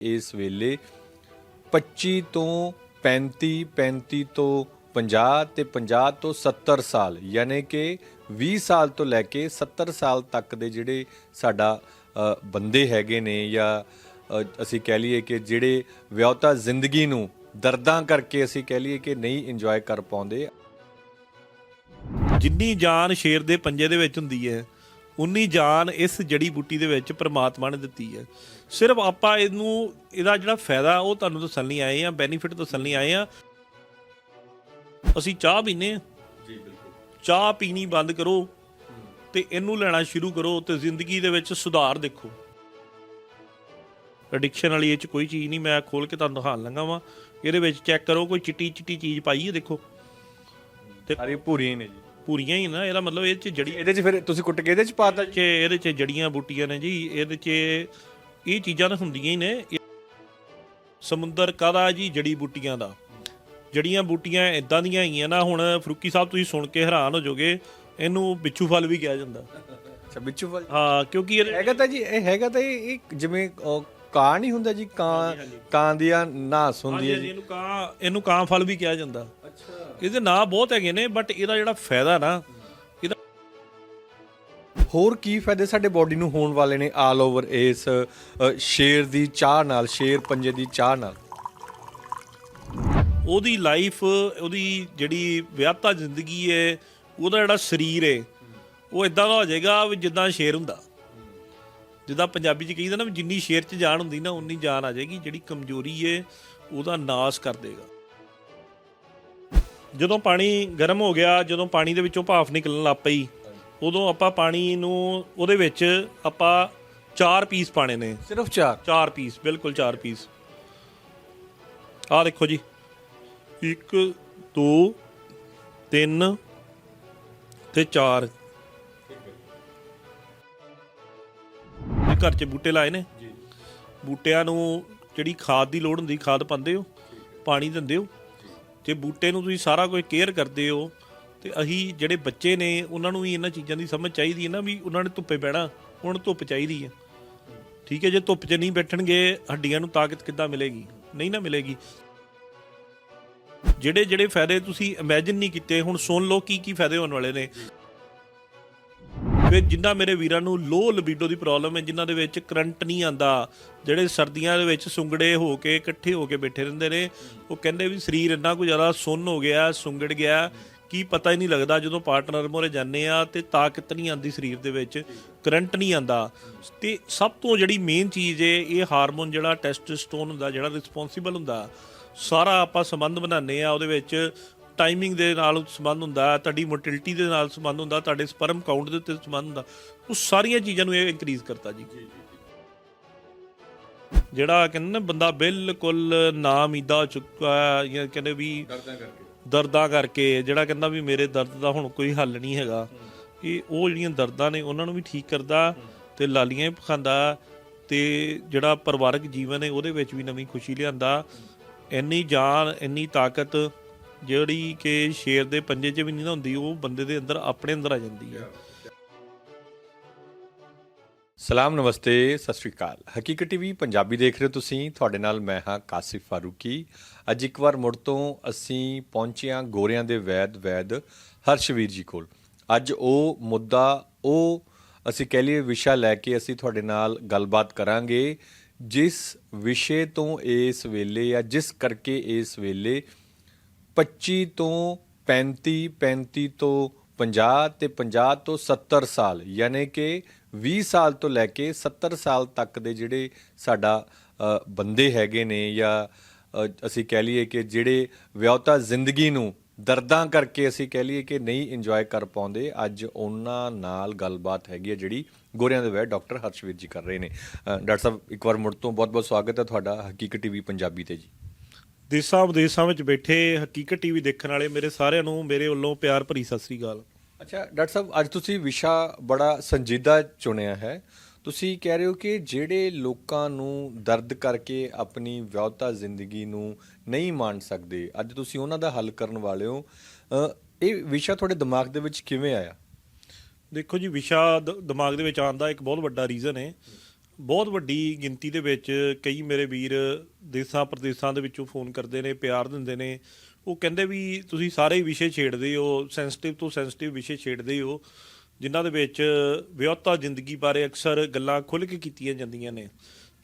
ਇਸ ਵੇਲੇ 25 ਤੋਂ 35 35 ਤੋਂ 50 ਤੇ 50 ਤੋਂ 70 ਸਾਲ, ਯਾਨੀ ਕਿ 20 ਸਾਲ ਤੋਂ ਲੈ ਕੇ 70 ਸਾਲ ਤੱਕ ਦੇ ਜਿਹੜੇ ਸਾਡਾ ਬੰਦੇ ਹੈਗੇ ਨੇ ਜਾਂ ਅਸੀਂ ਕਹਿ ਲਈਏ ਕਿ ਜਿਹੜੇ ਵਿਆਹਤਾ ਜ਼ਿੰਦਗੀ ਨੂੰ ਦਰਦਾਂ ਕਰਕੇ ਅਸੀਂ ਕਹਿ ਲਈਏ ਕਿ ਨਹੀਂ ਇੰਜੋਏ ਕਰ ਪਾਉਂਦੇ। ਜਿੰਨੀ ਜਾਨ ਸ਼ੇਰ ਦੇ ਪੰਜੇ ਦੇ ਵਿੱਚ ਹੁੰਦੀ ਹੈ ਉਨੀ ਜਾਨ ਇਸ ਜੜੀ ਬੂਟੀ ਦੇ ਵਿੱਚ ਪ੍ਰਮਾਤਮਾ ਨੇ ਦਿੱਤੀ ਹੈ। ਸਿਰਫ ਆਪਾਂ ਇਹਨੂੰ ਇਹਦਾ ਜਿਹੜਾ ਫਾਇਦਾ ਉਹ ਤੁਹਾਨੂੰ ਦੱਸਣ ਲਈ ਆਏ ਆ ਬੈਨੀਫਿਟ ਦੱਸਣ ਲਈ ਆਏ ਆ ਅਸੀਂ ਚਾਹ ਪੀਨੇ ਆ ਜੀ ਬਿਲਕੁਲ। ਚਾਹ ਪੀਣੀ ਬੰਦ ਕਰੋ ਤੇ ਇਹਨੂੰ ਲੈਣਾ ਸ਼ੁਰੂ ਕਰੋ ਤੇ ਜ਼ਿੰਦਗੀ ਦੇ ਵਿੱਚ ਸੁਧਾਰ ਦੇਖੋ। ਐਡਿਕਸ਼ਨ ਵਾਲੀ ਇਹ ਚ ਕੋਈ ਚੀਜ਼ ਨਹੀਂ ਮੈਂ ਖੋਲ ਕੇ ਤੁਹਾਨੂੰ ਦਿਖਾਣ ਲੱਗਾ ਵਾਂ। ਇਹਦੇ ਵਿੱਚ ਚੈੱਕ ਕਰੋ ਕੋਈ ਚਿੱਟੀ ਚਿੱਟੀ ਚੀਜ਼ ਪਾਈ ਹੈ ਦੇਖੋ। ਸਾਰੀ ਪੂਰੀ ਨੇ ਜੀ। ਪੂਰੀਆਂ ਹੀ ਨਾ ਇਹਦਾ ਮਤਲਬ ਇਹ ਚ ਜੜੀ ਇਹਦੇ 'ਚ ਫਿਰ ਤੁਸੀਂ ਕੁੱਟ ਕੇ ਇਹਦੇ 'ਚ ਪਾਤਾ ਚ ਇਹਦੇ ਚ ਜੜੀਆਂ ਬੂਟੀਆਂ ਨੇ ਜੀ ਇਹਦੇ ਚ ਇਹ ਚੀਜ਼ਾਂ ਤਾਂ ਹੁੰਦੀਆਂ ਹੀ ਨੇ। ਸਮੁੰਦਰ ਕਾਦਾ ਜੀ ਜੜੀ ਬੂਟੀਆਂ ਦਾ? ਜੜੀਆਂ ਬੂਟੀਆਂ ਇਦਾਂ ਦੀਆਂ ਹੈਗੀਆਂ ਨਾ ਹੁਣ ਫਰੂਕੀ ਸਾਹਿਬ ਤੁਸੀਂ ਸੁਣ ਕੇ ਹੈਰਾਨ ਹੋ ਜਾਓਗੇ ਇਹਨੂੰ ਬਿੱਛੂ ਫਲ ਵੀ ਕਿਹਾ ਜਾਂਦਾ। ਅੱਛਾ ਬਿੱਚੂ ਵਾਲ ਹਾਂ ਕਿਉਂਕਿ ਇਹ ਹੈਗਾ ਤਾਂ ਜੀ ਇਹ ਹੈਗਾ ਤਾਂ ਇਹ ਜਿਵੇਂ ਕਾਂ ਨਹੀਂ ਹੁੰਦਾ ਜੀ ਕਾਂ ਕਾਂ ਦੀਆਂ ਨਾਸ ਹੁੰਦੀ ਹੈ ਜੀ। ਇਹਨੂੰ ਕਾਂ ਇਹਨੂੰ ਕਾਂ ਫਲ ਵੀ ਕਿਹਾ ਜਾਂਦਾ। ਇਹਦੇ ਨਾਂ ਬਹੁਤ ਹੈਗੇ ਨੇ ਬਟ ਇਹਦਾ ਜਿਹੜਾ ਫਾਇਦਾ ਨਾ ਇਹਦਾ ਹੋਰ ਕੀ ਫਾਇਦੇ ਸਾਡੇ ਬਾਡੀ ਨੂੰ ਹੋਣ ਵਾਲੇ ਨੇ ਆਲ ਓਵਰ ਇਸ ਸ਼ੇਰ ਦੀ ਚਾਹ ਨਾਲ ਸ਼ੇਰ ਪੰਜੇ ਦੀ ਚਾਹ ਨਾਲ? ਉਹਦੀ ਲਾਈਫ ਉਹਦੀ ਜਿਹੜੀ ਵਿਆਹਤਾ ਜ਼ਿੰਦਗੀ ਹੈ ਉਹਦਾ ਜਿਹੜਾ ਸਰੀਰ ਹੈ ਉਹ ਇਦਾਂ ਦਾ ਹੋ ਜਾਏਗਾ ਵੀ ਜਿੱਦਾਂ ਸ਼ੇਰ ਹੁੰਦਾ। ਜਿੱਦਾਂ ਪੰਜਾਬੀ ਚ ਕਹੀਦਾ ਨਾ ਵੀ ਜਿੰਨੀ ਸ਼ੇਰ ਚ ਜਾਨ ਹੁੰਦੀ ਨਾ ਉਨੀ ਜਾਨ ਆ ਜਾਏਗੀ ਜਿਹੜੀ ਕਮਜ਼ੋਰੀ ਹੈ ਉਹਦਾ ਨਾਸ ਕਰ ਦੇਗਾ। ਜਦੋਂ ਪਾਣੀ ਗਰਮ ਹੋ ਗਿਆ ਜਦੋਂ ਪਾਣੀ ਦੇ ਵਿੱਚੋਂ ਭਾਫ ਨਿਕਲਣ ਲੱਗ ਪਈ ਉਦੋਂ ਆਪਾਂ ਪਾਣੀ ਨੂੰ ਉਹਦੇ ਵਿੱਚ ਆਪਾਂ ਚਾਰ ਪੀਸ ਪਾਣੇ ਨੇ। ਸਿਰਫ ਚਾਰ? ਚਾਰ ਪੀਸ ਬਿਲਕੁਲ ਚਾਰ ਪੀਸ। ਆਹ ਦੇਖੋ ਜੀ। 1 2 3 ਤੇ 4 ਇਹ ਘਰ 'ਚ ਬੂਟੇ ਲਾਏ ਨੇ। ਜੀ। ਬੂਟਿਆਂ ਨੂੰ ਜਿਹੜੀ ਖਾਦ ਦੀ ਲੋੜ ਹੁੰਦੀ ਖਾਦ ਪਾਉਂਦੇ ਹੋ ਪਾਣੀ ਦਿੰਦੇ ਹੋ। ਜੇ ਬੂਟੇ ਨੂੰ ਤੁਸੀਂ ਸਾਰਾ ਕੁਝ ਕੇਅਰ ਕਰਦੇ ਹੋ ਤੇ ਅਸੀਂ ਜਿਹੜੇ ਬੱਚੇ ਨੇ, ਉਹਨਾਂ ਨੂੰ ਵੀ ਇਹਨਾਂ ਚੀਜ਼ਾਂ ਦੀ ਸਮਝ ਚਾਹੀਦੀ ਹੈ ਨਾ ਵੀ ਉਹਨਾਂ ਨੇ ਧੁੱਪੇ ਬਹਿਣਾ, ਹੁਣ ਧੁੱਪ ਚਾਹੀਦੀ ਹੈ। ਠੀਕ ਹੈ, ਜੇ ਧੁੱਪ 'ਚ ਨਹੀਂ ਬੈਠਣਗੇ, ਹੱਡੀਆਂ ਨੂੰ ਤਾਕਤ ਕਿੱਦਾਂ ਮਿਲੇਗੀ? ਨਹੀਂ ਨਾ ਮਿਲੇਗੀ। ਜਿਹੜੇ ਜਿਹੜੇ ਫਾਇਦੇ ਤੁਸੀਂ ਇਮੇਜਿਨ ਨਹੀਂ ਕੀਤੇ, ਹੁਣ ਸੁਣ ਲਓ ਕੀ ਕੀ ਫਾਇਦੇ ਹੋਣ ਵਾਲੇ ਨੇ। ਫਿਰ ਜਿੰਨਾ ਮੇਰੇ ਵੀਰਾਂ ਨੂੰ ਲੋ ਲਿਬਿਡੋ ਦੀ ਪ੍ਰੋਬਲਮ ਹੈ, ਜਿਨ੍ਹਾਂ ਦੇ ਵਿੱਚ ਕਰੰਟ ਨਹੀਂ ਆਂਦਾ ਜਿਹੜੇ ਸਰਦੀਆਂ ਦੇ ਵਿੱਚ ਸੁੰਗੜੇ ਹੋ ਕੇ ਇਕੱਠੇ ਹੋ ਕੇ ਬੈਠੇ ਰਹਿੰਦੇ ਨੇ, ਉਹ ਕਹਿੰਦੇ ਵੀ ਸਰੀਰ ਇੰਨਾ ਕੁ ਜ਼ਿਆਦਾ ਸੁੰਨ ਹੋ ਗਿਆ, ਸੁੰਗੜ ਗਿਆ, ਕੀ ਪਤਾ ਹੀ ਨਹੀਂ ਲੱਗਦਾ ਜਦੋਂ ਪਾਰਟਨਰ ਮੋਰੇ ਜਾਂਦੇ ਆ ਤੇ ਤਾਕਤ ਨਹੀਂ ਆਂਦੀ ਸਰੀਰ ਦੇ ਵਿੱਚ ਕਰੰਟ ਨਹੀਂ ਆਂਦਾ ਤੇ ਸਭ ਤੋਂ ਜਿਹੜੀ ਮੇਨ ਚੀਜ਼ ਹੈ ਇਹ ਹਾਰਮੋਨ ਜਿਹੜਾ ਟੈਸਟੋਸਟੋਨ ਹੁੰਦਾ, ਜਿਹੜਾ ਰਿਸਪੌਂਸੀਬਲ ਹੁੰਦਾ, ਸਾਰਾ ਆਪਾਂ ਸੰਬੰਧ ਬਣਾਉਂਦੇ ਆ, ਉਹਦੇ ਵਿੱਚ ਟਾਈਮਿੰਗ ਦੇ ਨਾਲ ਸੰਬੰਧ ਹੁੰਦਾ ਤੁਹਾਡੀ ਮੋਟਿਲਿਟੀ ਦੇ ਨਾਲ ਸੰਬੰਧ ਹੁੰਦਾ ਤੁਹਾਡੇ ਸਪਰਮ ਕਾਊਂਟ ਦੇ ਉੱਤੇ ਸੰਬੰਧ ਹੁੰਦਾ ਉਹ ਸਾਰੀਆਂ ਚੀਜ਼ਾਂ ਨੂੰ ਇਹ ਇਨਕਰੀਜ਼ ਕਰਤਾ ਜੀ। ਜਿਹੜਾ ਕਹਿੰਦੇ ਨਾ ਬੰਦਾ ਬਿਲਕੁਲ ਨਾਮੀਦਾ ਹੋ ਚੁੱਕਾ ਜਾਂ ਕਹਿੰਦੇ ਵੀ ਦਰਦਾਂ ਕਰਕੇ। ਦਰਦਾਂ ਕਰਕੇ ਜਿਹੜਾ ਕਹਿੰਦਾ ਵੀ ਮੇਰੇ ਦਰਦ ਦਾ ਹੁਣ ਕੋਈ ਹੱਲ ਨਹੀਂ ਹੈਗਾ ਇਹ ਉਹ ਜਿਹੜੀਆਂ ਦਰਦਾਂ ਨੇ ਉਹਨਾਂ ਨੂੰ ਵੀ ਠੀਕ ਕਰਦਾ ਤੇ ਲਾਲੀਆਂ ਪਖਾਂਦਾ ਤੇ ਜਿਹੜਾ ਪਰਿਵਾਰਕ ਜੀਵਨ ਹੈ ਉਹਦੇ ਵਿੱਚ ਵੀ ਨਵੀਂ ਖੁਸ਼ੀ ਲਿਆਂਦਾ। ਇੰਨੀ ਜਾਨ ਇੰਨੀ ਤਾਕਤ ਜਿਹੜੀ ਕਿ ਸ਼ੇਰ ਦੇ ਪੰਜੇ 'ਚ ਵੀ ਨਹੀਂ ਨਾ ਹੁੰਦੀ, ਉਹ ਬੰਦੇ ਦੇ ਅੰਦਰ, ਆਪਣੇ ਅੰਦਰ ਆ ਜਾਂਦੀ ਹੈ। ਸਲਾਮ, ਨਮਸਤੇ, ਸਤਿ ਸ਼੍ਰੀ ਅਕਾਲ। ਹਕੀਕਤ ਟੀਵੀ ਪੰਜਾਬੀ ਦੇਖ ਰਹੇ ਹੋ ਤੁਸੀਂ। ਤੁਹਾਡੇ ਨਾਲ ਮੈਂ ਹਾਂ ਕਾਸਿਫ ਫਾਰੂਕੀ। ਅੱਜ ਇੱਕ ਵਾਰ ਮੁੜ ਤੋਂ ਅਸੀਂ ਪਹੁੰਚੇ ਹਾਂ ਗੋਰਿਆਂ ਦੇ ਵੈਦ ਵੈਦ ਹਰਸ਼ਵੀਰ ਜੀ ਕੋਲ। ਅੱਜ ਉਹ ਮੁੱਦਾ, ਉਹ ਅਸੀਂ ਕਹਿ ਲਈਏ ਵਿਸ਼ਾ ਲੈ ਕੇ ਅਸੀਂ ਤੁਹਾਡੇ ਨਾਲ ਗੱਲਬਾਤ ਕਰਾਂਗੇ। ਜਿਸ ਵਿਸ਼ੇ ਤੋਂ ਇਸ ਵੇਲੇ ਜਾਂ ਜਿਸ ਕਰਕੇ ਇਸ ਵੇਲੇ 25 ਤੋਂ 35 35 ਤੋਂ 50 ਤੇ 50 ਤੋਂ 70 ਸਾਲ, ਯਾਨੀ ਕਿ 20 ਸਾਲ ਤੋਂ ਲੈ ਕੇ 70 ਸਾਲ ਤੱਕ ਦੇ ਜਿਹੜੇ ਸਾਡਾ ਬੰਦੇ ਹੈਗੇ ਨੇ ਜਾਂ ਅਸੀਂ ਕਹਿ ਲਈਏ ਕਿ ਜਿਹੜੇ ਵਿਆਹਤਾ ਜ਼ਿੰਦਗੀ ਨੂੰ ਦਰਦਾਂ ਕਰਕੇ ਅਸੀਂ ਕਹਿ ਲਈਏ ਕਿ ਨਹੀਂ ਇੰਜੋਏ ਕਰ ਪਾਉਂਦੇ, ਅੱਜ ਉਹਨਾਂ ਨਾਲ ਗੱਲਬਾਤ ਹੈਗੀ ਹੈ ਜਿਹੜੀ ਗੋਰਿਆਂ ਦੇ ਵੈ ਡਾਕਟਰ ਹਰਸ਼ਵੀਰ ਜੀ ਕਰ ਰਹੇ ਨੇ। ਡਾਕਟਰ ਸਾਹਿਬ, ਇੱਕ ਵਾਰ ਮੁੜ ਤੋਂ ਬਹੁਤ-ਬਹੁਤ ਸਵਾਗਤ ਹੈ ਤੁਹਾਡਾ ਹਕੀਕਤ ਟੀਵੀ ਪੰਜਾਬੀ ਤੇ ਜੀ। ਦੇਸਾਂ ਵਿਦੇਸਾਂ ਵਿੱਚ ਬੈਠੇ ਹਕੀਕਤ ਟੀਵੀ ਦੇਖਣ ਵਾਲੇ ਮੇਰੇ ਸਾਰਿਆਂ ਨੂੰ ਮੇਰੇ ਵੱਲੋਂ ਪਿਆਰ ਭਰੀ ਸਤਿ ਸ੍ਰੀ ਅਕਾਲ। ਅੱਛਾ ਡਾਕਟਰ ਸਾਹਿਬ ਅੱਜ ਤੁਸੀਂ ਵਿਸ਼ਾ ਬੜਾ ਸੰਜੀਦਾ ਚੁਣਿਆ ਹੈ। ਤੁਸੀਂ ਕਹਿ ਰਹੇ ਹੋ ਕਿ ਜਿਹੜੇ ਲੋਕਾਂ ਨੂੰ ਦਰਦ ਕਰਕੇ ਆਪਣੀ ਵਿਆਹਤਾ ਜ਼ਿੰਦਗੀ ਨੂੰ ਨਹੀਂ ਮੰਨ ਸਕਦੇ ਅੱਜ ਤੁਸੀਂ ਉਹਨਾਂ ਦਾ ਹੱਲ ਕਰਨ ਵਾਲੇ ਹੋ। ਇਹ ਵਿਸ਼ਾ ਤੁਹਾਡੇ ਦਿਮਾਗ ਦੇ ਵਿੱਚ ਕਿਵੇਂ ਆਇਆ? ਦੇਖੋ ਜੀ ਵਿਸ਼ਾ ਦਿਮਾਗ ਦੇ ਵਿੱਚ ਆਉਣ ਦਾ ਇੱਕ ਬਹੁਤ ਵੱਡਾ ਰੀਜ਼ਨ ਹੈ। ਬਹੁਤ ਵੱਡੀ ਗਿਣਤੀ ਦੇ ਵਿੱਚ ਕਈ ਮੇਰੇ ਵੀਰ ਦੇਸਾਂ ਪ੍ਰਦੇਸਾਂ ਦੇ ਵਿੱਚੋਂ ਫੋਨ ਕਰਦੇ ਨੇ, ਪਿਆਰ ਦਿੰਦੇ ਨੇ। ਉਹ ਕਹਿੰਦੇ ਵੀ ਤੁਸੀਂ ਸਾਰੇ ਵਿਸ਼ੇ ਛੇੜਦੇ ਹੋ ਸੈਂਸਿਟਿਵ ਤੋਂ ਸੈਂਸਿਟਿਵ ਵਿਸ਼ੇ ਛੇੜਦੇ ਹੋ, ਜਿਨ੍ਹਾਂ ਦੇ ਵਿੱਚ ਵਿਆਹਤਾ ਜ਼ਿੰਦਗੀ ਬਾਰੇ ਅਕਸਰ ਗੱਲਾਂ ਖੁੱਲ੍ਹ ਕੇ ਕੀਤੀਆਂ ਜਾਂਦੀਆਂ ਨੇ।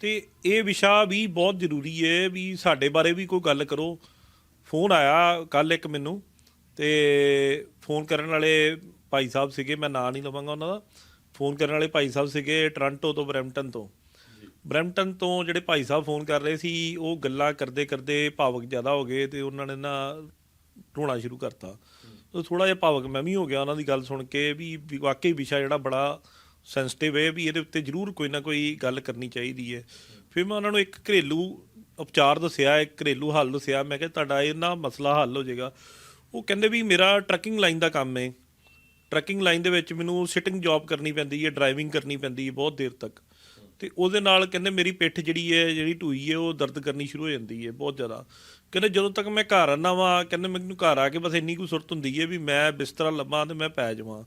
ਤੇ ਇਹ ਵਿਸ਼ਾ ਵੀ ਬਹੁਤ ਜ਼ਰੂਰੀ ਹੈ ਵੀ ਸਾਡੇ ਬਾਰੇ ਵੀ ਕੋਈ ਗੱਲ ਕਰੋ। ਫੋਨ ਆਇਆ ਕੱਲ ਇੱਕ ਮੈਨੂੰ ਤੇ ਫੋਨ ਕਰਨ ਵਾਲੇ ਭਾਈ ਸਾਹਿਬ ਸੀਗੇ, ਮੈਂ ਨਾਂ ਨਹੀਂ ਲਵਾਂਗਾ ਉਹਨਾਂ ਦਾ। ਫੋਨ ਕਰਨ ਵਾਲੇ ਭਾਈ ਸਾਹਿਬ ਸੀਗੇ ਟੋਰਾਂਟੋ ਤੋਂ ਬਰੈਂਪਟਨ ਤੋਂ। ਬਰੈਂਪਟਨ ਤੋਂ ਜਿਹੜੇ ਭਾਈ ਸਾਹਿਬ ਫੋਨ ਕਰ ਰਹੇ ਸੀ ਉਹ ਗੱਲਾਂ ਕਰਦੇ ਕਰਦੇ ਭਾਵਕ ਜ਼ਿਆਦਾ ਹੋ ਗਏ ਤੇ ਉਹਨਾਂ ਨੇ ਨਾ ਰੋਣਾ ਸ਼ੁਰੂ ਕਰਤਾ। ਉਹ ਥੋੜਾ ਜਿਹਾ ਭਾਵਕ ਮੈਂ ਵੀ ਹੋ ਗਿਆ ਉਹਨਾਂ ਦੀ ਗੱਲ ਸੁਣ ਕੇ ਵੀ ਵੀ ਵਾਕਈ ਵਿਸ਼ਾ ਜਿਹੜਾ ਬੜਾ ਸੈਂਸਿਟਿਵ ਹੈ ਵੀ ਇਹਦੇ ਉੱਤੇ ਜ਼ਰੂਰ ਕੋਈ ਨਾ ਕੋਈ ਗੱਲ ਕਰਨੀ ਚਾਹੀਦੀ ਹੈ। ਫਿਰ ਮੈਂ ਉਹਨਾਂ ਨੂੰ ਇੱਕ ਘਰੇਲੂ ਉਪਚਾਰ ਦੱਸਿਆ ਇੱਕ ਘਰੇਲੂ ਹੱਲ ਦੱਸਿਆ। ਮੈਂ ਕਿਹਾ ਤੁਹਾਡਾ ਇਹ ਨਾ ਮਸਲਾ ਹੱਲ ਹੋ ਜਾਏਗਾ। ਉਹ ਕਹਿੰਦੇ ਵੀ ਮੇਰਾ ਟਰੱਕਿੰਗ ਲਾਈਨ ਦਾ ਕੰਮ ਹੈ। ਟਰੱਕਿੰਗ ਲਾਈਨ ਦੇ ਵਿੱਚ ਮੈਨੂੰ ਸਿਟਿੰਗ ਜੌਬ ਕਰਨੀ ਪੈਂਦੀ ਹੈ, ਡਰਾਈਵਿੰਗ ਕਰਨੀ ਪੈਂਦੀ ਹੈ ਬਹੁਤ ਦੇਰ ਤੱਕ। ਤੇ ਉਹਦੇ ਨਾਲ ਕਹਿੰਦੇ ਮੇਰੀ ਪਿੱਠ ਜਿਹੜੀ ਹੈ, ਜਿਹੜੀ ਢੂਈ ਹੈ, ਉਹ ਦਰਦ ਕਰਨੀ ਸ਼ੁਰੂ ਹੋ ਜਾਂਦੀ ਹੈ ਬਹੁਤ ਜ਼ਿਆਦਾ। ਕਹਿੰਦੇ ਜਦੋਂ ਤੱਕ ਮੈਂ ਘਰ ਆਉਂਦਾ ਵਾਂ, ਕਹਿੰਦੇ ਮੈਨੂੰ ਘਰ ਆ ਕੇ ਬਸ ਇੰਨੀ ਕੁ ਸੁਰਤ ਹੁੰਦੀ ਹੈ ਵੀ ਮੈਂ ਬਿਸਤਰਾ ਲੱਭਾਂ ਤੇ ਮੈਂ ਪੈ ਜਾਵਾਂ।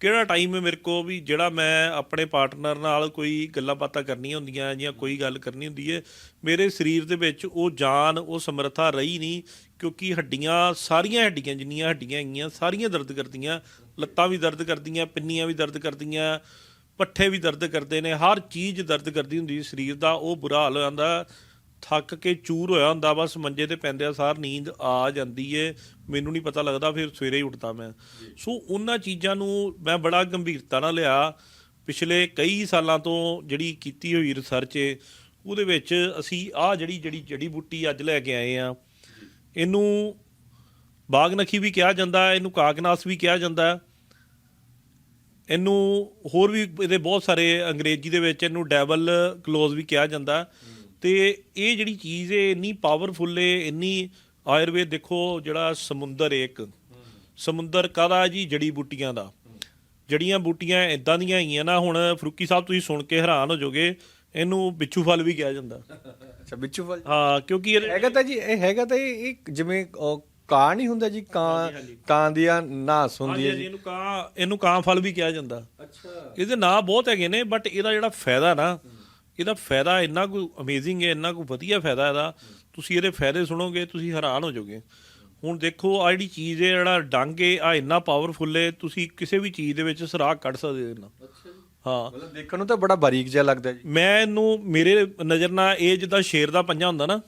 ਕਿਹੜਾ ਟਾਈਮ ਹੈ ਮੇਰੇ ਕੋ ਵੀ ਜਿਹੜਾ ਮੈਂ ਆਪਣੇ ਪਾਰਟਨਰ ਨਾਲ ਕੋਈ ਗੱਲਾਂ ਬਾਤਾਂ ਕਰਨੀਆਂ ਹੁੰਦੀਆਂ ਜਾਂ ਕੋਈ ਗੱਲ ਕਰਨੀ ਹੁੰਦੀ ਹੈ, ਮੇਰੇ ਸਰੀਰ ਦੇ ਵਿੱਚ ਉਹ ਜਾਨ, ਉਹ ਸਮਰੱਥਾ ਰਹੀ ਨਹੀਂ ਕਿਉਂਕਿ ਹੱਡੀਆਂ ਸਾਰੀਆਂ ਹੱਡੀਆਂ ਜਿੰਨੀਆਂ ਹੱਡੀਆਂ ਹੈਗੀਆਂ ਸਾਰੀਆਂ ਦਰਦ ਕਰਦੀਆਂ, ਲੱਤਾਂ ਵੀ ਦਰਦ ਕਰਦੀਆਂ, ਪਿੰਨੀਆਂ ਵੀ ਦਰਦ ਕਰਦੀਆਂ, ਪੱਠੇ ਵੀ ਦਰਦ ਕਰਦੇ ਨੇ, ਹਰ ਚੀਜ਼ ਦਰਦ ਕਰਦੀ ਹੁੰਦੀ ਸਰੀਰ ਦਾ, ਉਹ ਬੁਰਾ ਹਾਲ ਹੋ ਜਾਂਦਾ। ਥੱਕ ਕੇ ਚੂਰ ਹੋਇਆ ਹੁੰਦਾ ਬਸ ਮੰਜੇ ਤੇ ਪੈਂਦਿਆਂ ਸਾਰ ਨੀਂਦ ਆ ਜਾਂਦੀ ਏ ਮੈਨੂੰ ਨਹੀਂ ਪਤਾ ਲੱਗਦਾ ਫਿਰ ਸਵੇਰੇ ਹੀ ਉੱਠਦਾ ਮੈਂ। ਸੋ ਉਹਨਾਂ ਚੀਜ਼ਾਂ ਨੂੰ ਮੈਂ ਬੜਾ ਗੰਭੀਰਤਾ ਨਾਲ ਲਿਆ। ਪਿਛਲੇ ਕਈ ਸਾਲਾਂ ਤੋਂ ਜਿਹੜੀ ਕੀਤੀ ਹੋਈ ਰਿਸਰਚ ਏ ਉਹਦੇ ਵਿੱਚ ਅਸੀਂ ਆਹ ਜਿਹੜੀ ਜਿਹੜੀ ਜੜੀ ਬੂਟੀ ਅੱਜ ਲੈ ਕੇ ਆਏ ਆ। ਇਹਨੂੰ ਬਾਗਨਖੀ ਵੀ ਕਿਹਾ ਜਾਂਦਾ ਇਹਨੂੰ ਕਾਕਨਾਸ ਵੀ ਕਿਹਾ ਜਾਂਦਾ। ਇਹਨੂੰ ਹੋਰ ਵੀ ਇਹਦੇ ਬਹੁਤ ਸਾਰੇ ਅੰਗਰੇਜ਼ੀ ਦੇ ਵਿੱਚ ਇਹਨੂੰ ਡੈਵਲ ਕਲੋਜ਼ ਵੀ ਕਿਹਾ ਜਾਂਦਾ। ਤੇ ਇਹ ਜਿਹੜੀ ਚੀਜ਼ ਹੈ ਇੰਨੀ ਪਾਵਰਫੁਲ ਹੈ ਇੰਨੀ ਆਯੁਰਵੇਦ ਦੇਖੋ ਜਿਹੜਾ ਸਮੁੰਦਰ ਹੈ ਇੱਕ। ਸਮੁੰਦਰ ਕਾਹਦਾ ਜੀ? ਜੜੀ ਬੂਟੀਆਂ ਦਾ। ਜੜੀਆਂ ਬੂਟੀਆਂ ਇਦਾਂ ਦੀਆਂ ਹੈਗੀਆਂ ਨਾ ਹੁਣ ਫਰੂਕੀ ਸਾਹਿਬ ਤੁਸੀਂ ਸੁਣ ਕੇ ਹੈਰਾਨ ਹੋ ਜਾਓਗੇ ਇਹਨੂੰ ਬਿੱਛੂ ਫਲ ਵੀ ਕਿਹਾ ਜਾਂਦਾ। ਅੱਛਾ ਬਿੱਚੂ ਫਲ? ਹਾਂ ਕਿਉਂਕਿ ਇਹ ਹੈਗਾ ਤਾਂ ਜੀ ਇਹ ਹੈਗਾ ਤਾਂ ਇਹ ਜਿਵੇਂ ਕਾਂ ਨਹੀਂ ਹੁੰਦਾ ਜੀ? ਕਾਂ ਕਾਂ ਦੀਆਂ ਨਾਸ ਹੁੰਦੀ ਹੈ ਜੀ। ਇਹਨੂੰ ਕਾਂ ਇਹਨੂੰ ਕਾਂ ਫਲ ਵੀ ਕਿਹਾ ਜਾਂਦਾ। ਅੱਛਾ। ਇਹਦੇ ਨਾਂ ਬਹੁਤ ਹੈਗੇ ਨੇ ਬਟ ਇਹਦਾ ਜਿਹੜਾ ਫਾਇਦਾ ਨਾ ਇਹਦਾ ਫਾਇਦਾ ਇੰਨਾ ਕੁ ਅਮੇਜ਼ਿੰਗ ਹੈ ਇੰਨਾ ਕੁ ਵਧੀਆ ਫਾਇਦਾ ਇਹਦਾ। ਤੁਸੀਂ ਇਹਦੇ ਫਾਇਦੇ ਸੁਣੋਗੇ ਤੁਸੀਂ ਹੈਰਾਨ ਹੋ ਜਾਓਗੇ। ਹੁਣ ਦੇਖੋ ਆ ਜਿਹੜੀ ਚੀਜ਼ ਹੈ ਜਿਹੜਾ ਡੰਗ ਹੈ ਆ ਇੰਨਾ ਪਾਵਰਫੁਲ ਹੈ ਤੁਸੀਂ ਕਿਸੇ ਵੀ ਚੀਜ਼ ਦੇ ਵਿੱਚ ਸਰਾਖ ਕੱਢ ਸਕਦੇ ਹੋ ਇਹਨਾਂ ਹਾਂ। ਮਤਲਬ ਦੇਖਣ ਨੂੰ ਤਾਂ ਬੜਾ ਬਾਰੀਕ ਜਿਹਾ ਲੱਗਦਾ ਜੀ। ਮੈਂ ਇਹਨੂੰ ਮੇਰੇ ਨਜ਼ਰ ਨਾਲ ਇਹ ਜਿੱਦਾਂ ਸ਼ੇਰ ਦਾ ਪੰਜਾ ਹੁੰਦਾ ਨਾ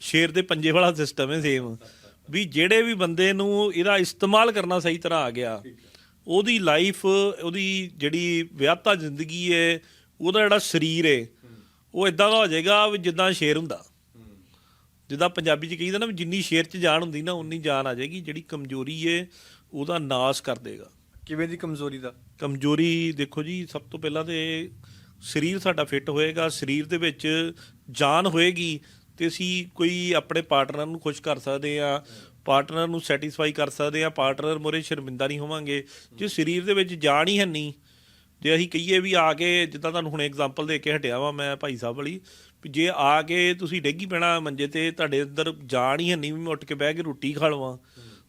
ਸ਼ੇਰ ਦੇ ਪੰਜੇ ਵਾਲਾ ਸਿਸਟਮ ਹੈ ਸੇਮ ਵੀ ਜਿਹੜੇ ਵੀ ਬੰਦੇ ਨੂੰ ਇਹਦਾ ਇਸਤੇਮਾਲ ਕਰਨਾ ਸਹੀ ਤਰ੍ਹਾਂ ਆ ਗਿਆ ਉਹਦੀ ਲਾਈਫ ਉਹਦੀ ਜਿਹੜੀ ਵਿਆਹਤਾ ਜ਼ਿੰਦਗੀ ਹੈ ਉਹਦਾ ਜਿਹੜਾ ਸਰੀਰ ਹੈ ਉਹ ਇਦਾਂ ਦਾ ਹੋ ਜਾਏਗਾ ਵੀ ਜਿੱਦਾਂ ਸ਼ੇਰ ਹੁੰਦਾ। ਜਿੱਦਾਂ ਪੰਜਾਬੀ ਚ ਕਹੀਦਾ ਨਾ ਵੀ ਜਿੰਨੀ ਸ਼ੇਰ ਚ ਜਾਨ ਹੁੰਦੀ ਨਾ ਉਨੀ ਜਾਨ ਆ ਜਾਏਗੀ ਜਿਹੜੀ ਕਮਜ਼ੋਰੀ ਹੈ ਉਹਦਾ ਨਾਸ ਕਰ ਦੇਗਾ। ਕਿਵੇਂ ਦੀ ਕਮਜ਼ੋਰੀ ਦਾ? ਕਮਜ਼ੋਰੀ ਦੇਖੋ ਜੀ ਸਭ ਤੋਂ ਪਹਿਲਾਂ ਤੇ ਸਰੀਰ ਸਾਡਾ ਫਿੱਟ ਹੋਏਗਾ ਸਰੀਰ ਦੇ ਵਿੱਚ ਜਾਨ ਹੋਏਗੀ ਤੇ ਅਸੀਂ ਕੋਈ ਆਪਣੇ ਪਾਰਟਨਰ ਨੂੰ ਖੁਸ਼ ਕਰ ਸਕਦੇ ਆ ਪਾਰਟਨਰ ਨੂੰ ਸੈਟੀਸਫਾਈ ਕਰ ਸਕਦੇ ਆ ਪਾਰਟਨਰ ਮੋਰੇ ਸ਼ਰਮਿੰਦਾ ਨਹੀਂ ਹੋਵਾਂਗੇ। ਜੇ ਸਰੀਰ ਦੇ ਵਿੱਚ ਜਾਨ ਹੀ ਹੈ ਨਹੀਂ ਜੇ ਅਸੀਂ ਕਹੀਏ ਵੀ ਆ ਕੇ ਜਿੱਦਾਂ ਤੁਹਾਨੂੰ ਹੁਣ ਐਗਜ਼ਾਮਪਲ ਦੇ ਕੇ ਹਟਿਆ ਵਾ ਮੈਂ ਭਾਈ ਸਾਹਿਬ ਵਾਲੀ, ਵੀ ਜੇ ਆ ਕੇ ਤੁਸੀਂ ਡੇਗੀ ਪੈਣਾ ਮੰਜੇ ਤੇ, ਤੁਹਾਡੇ ਅੰਦਰ ਜਾਨ ਹੀ ਨਹੀਂ ਵੀ ਮੈਂ ਉੱਠ ਕੇ ਬਹਿ ਕੇ ਰੋਟੀ ਖਾ ਲਵਾਂ,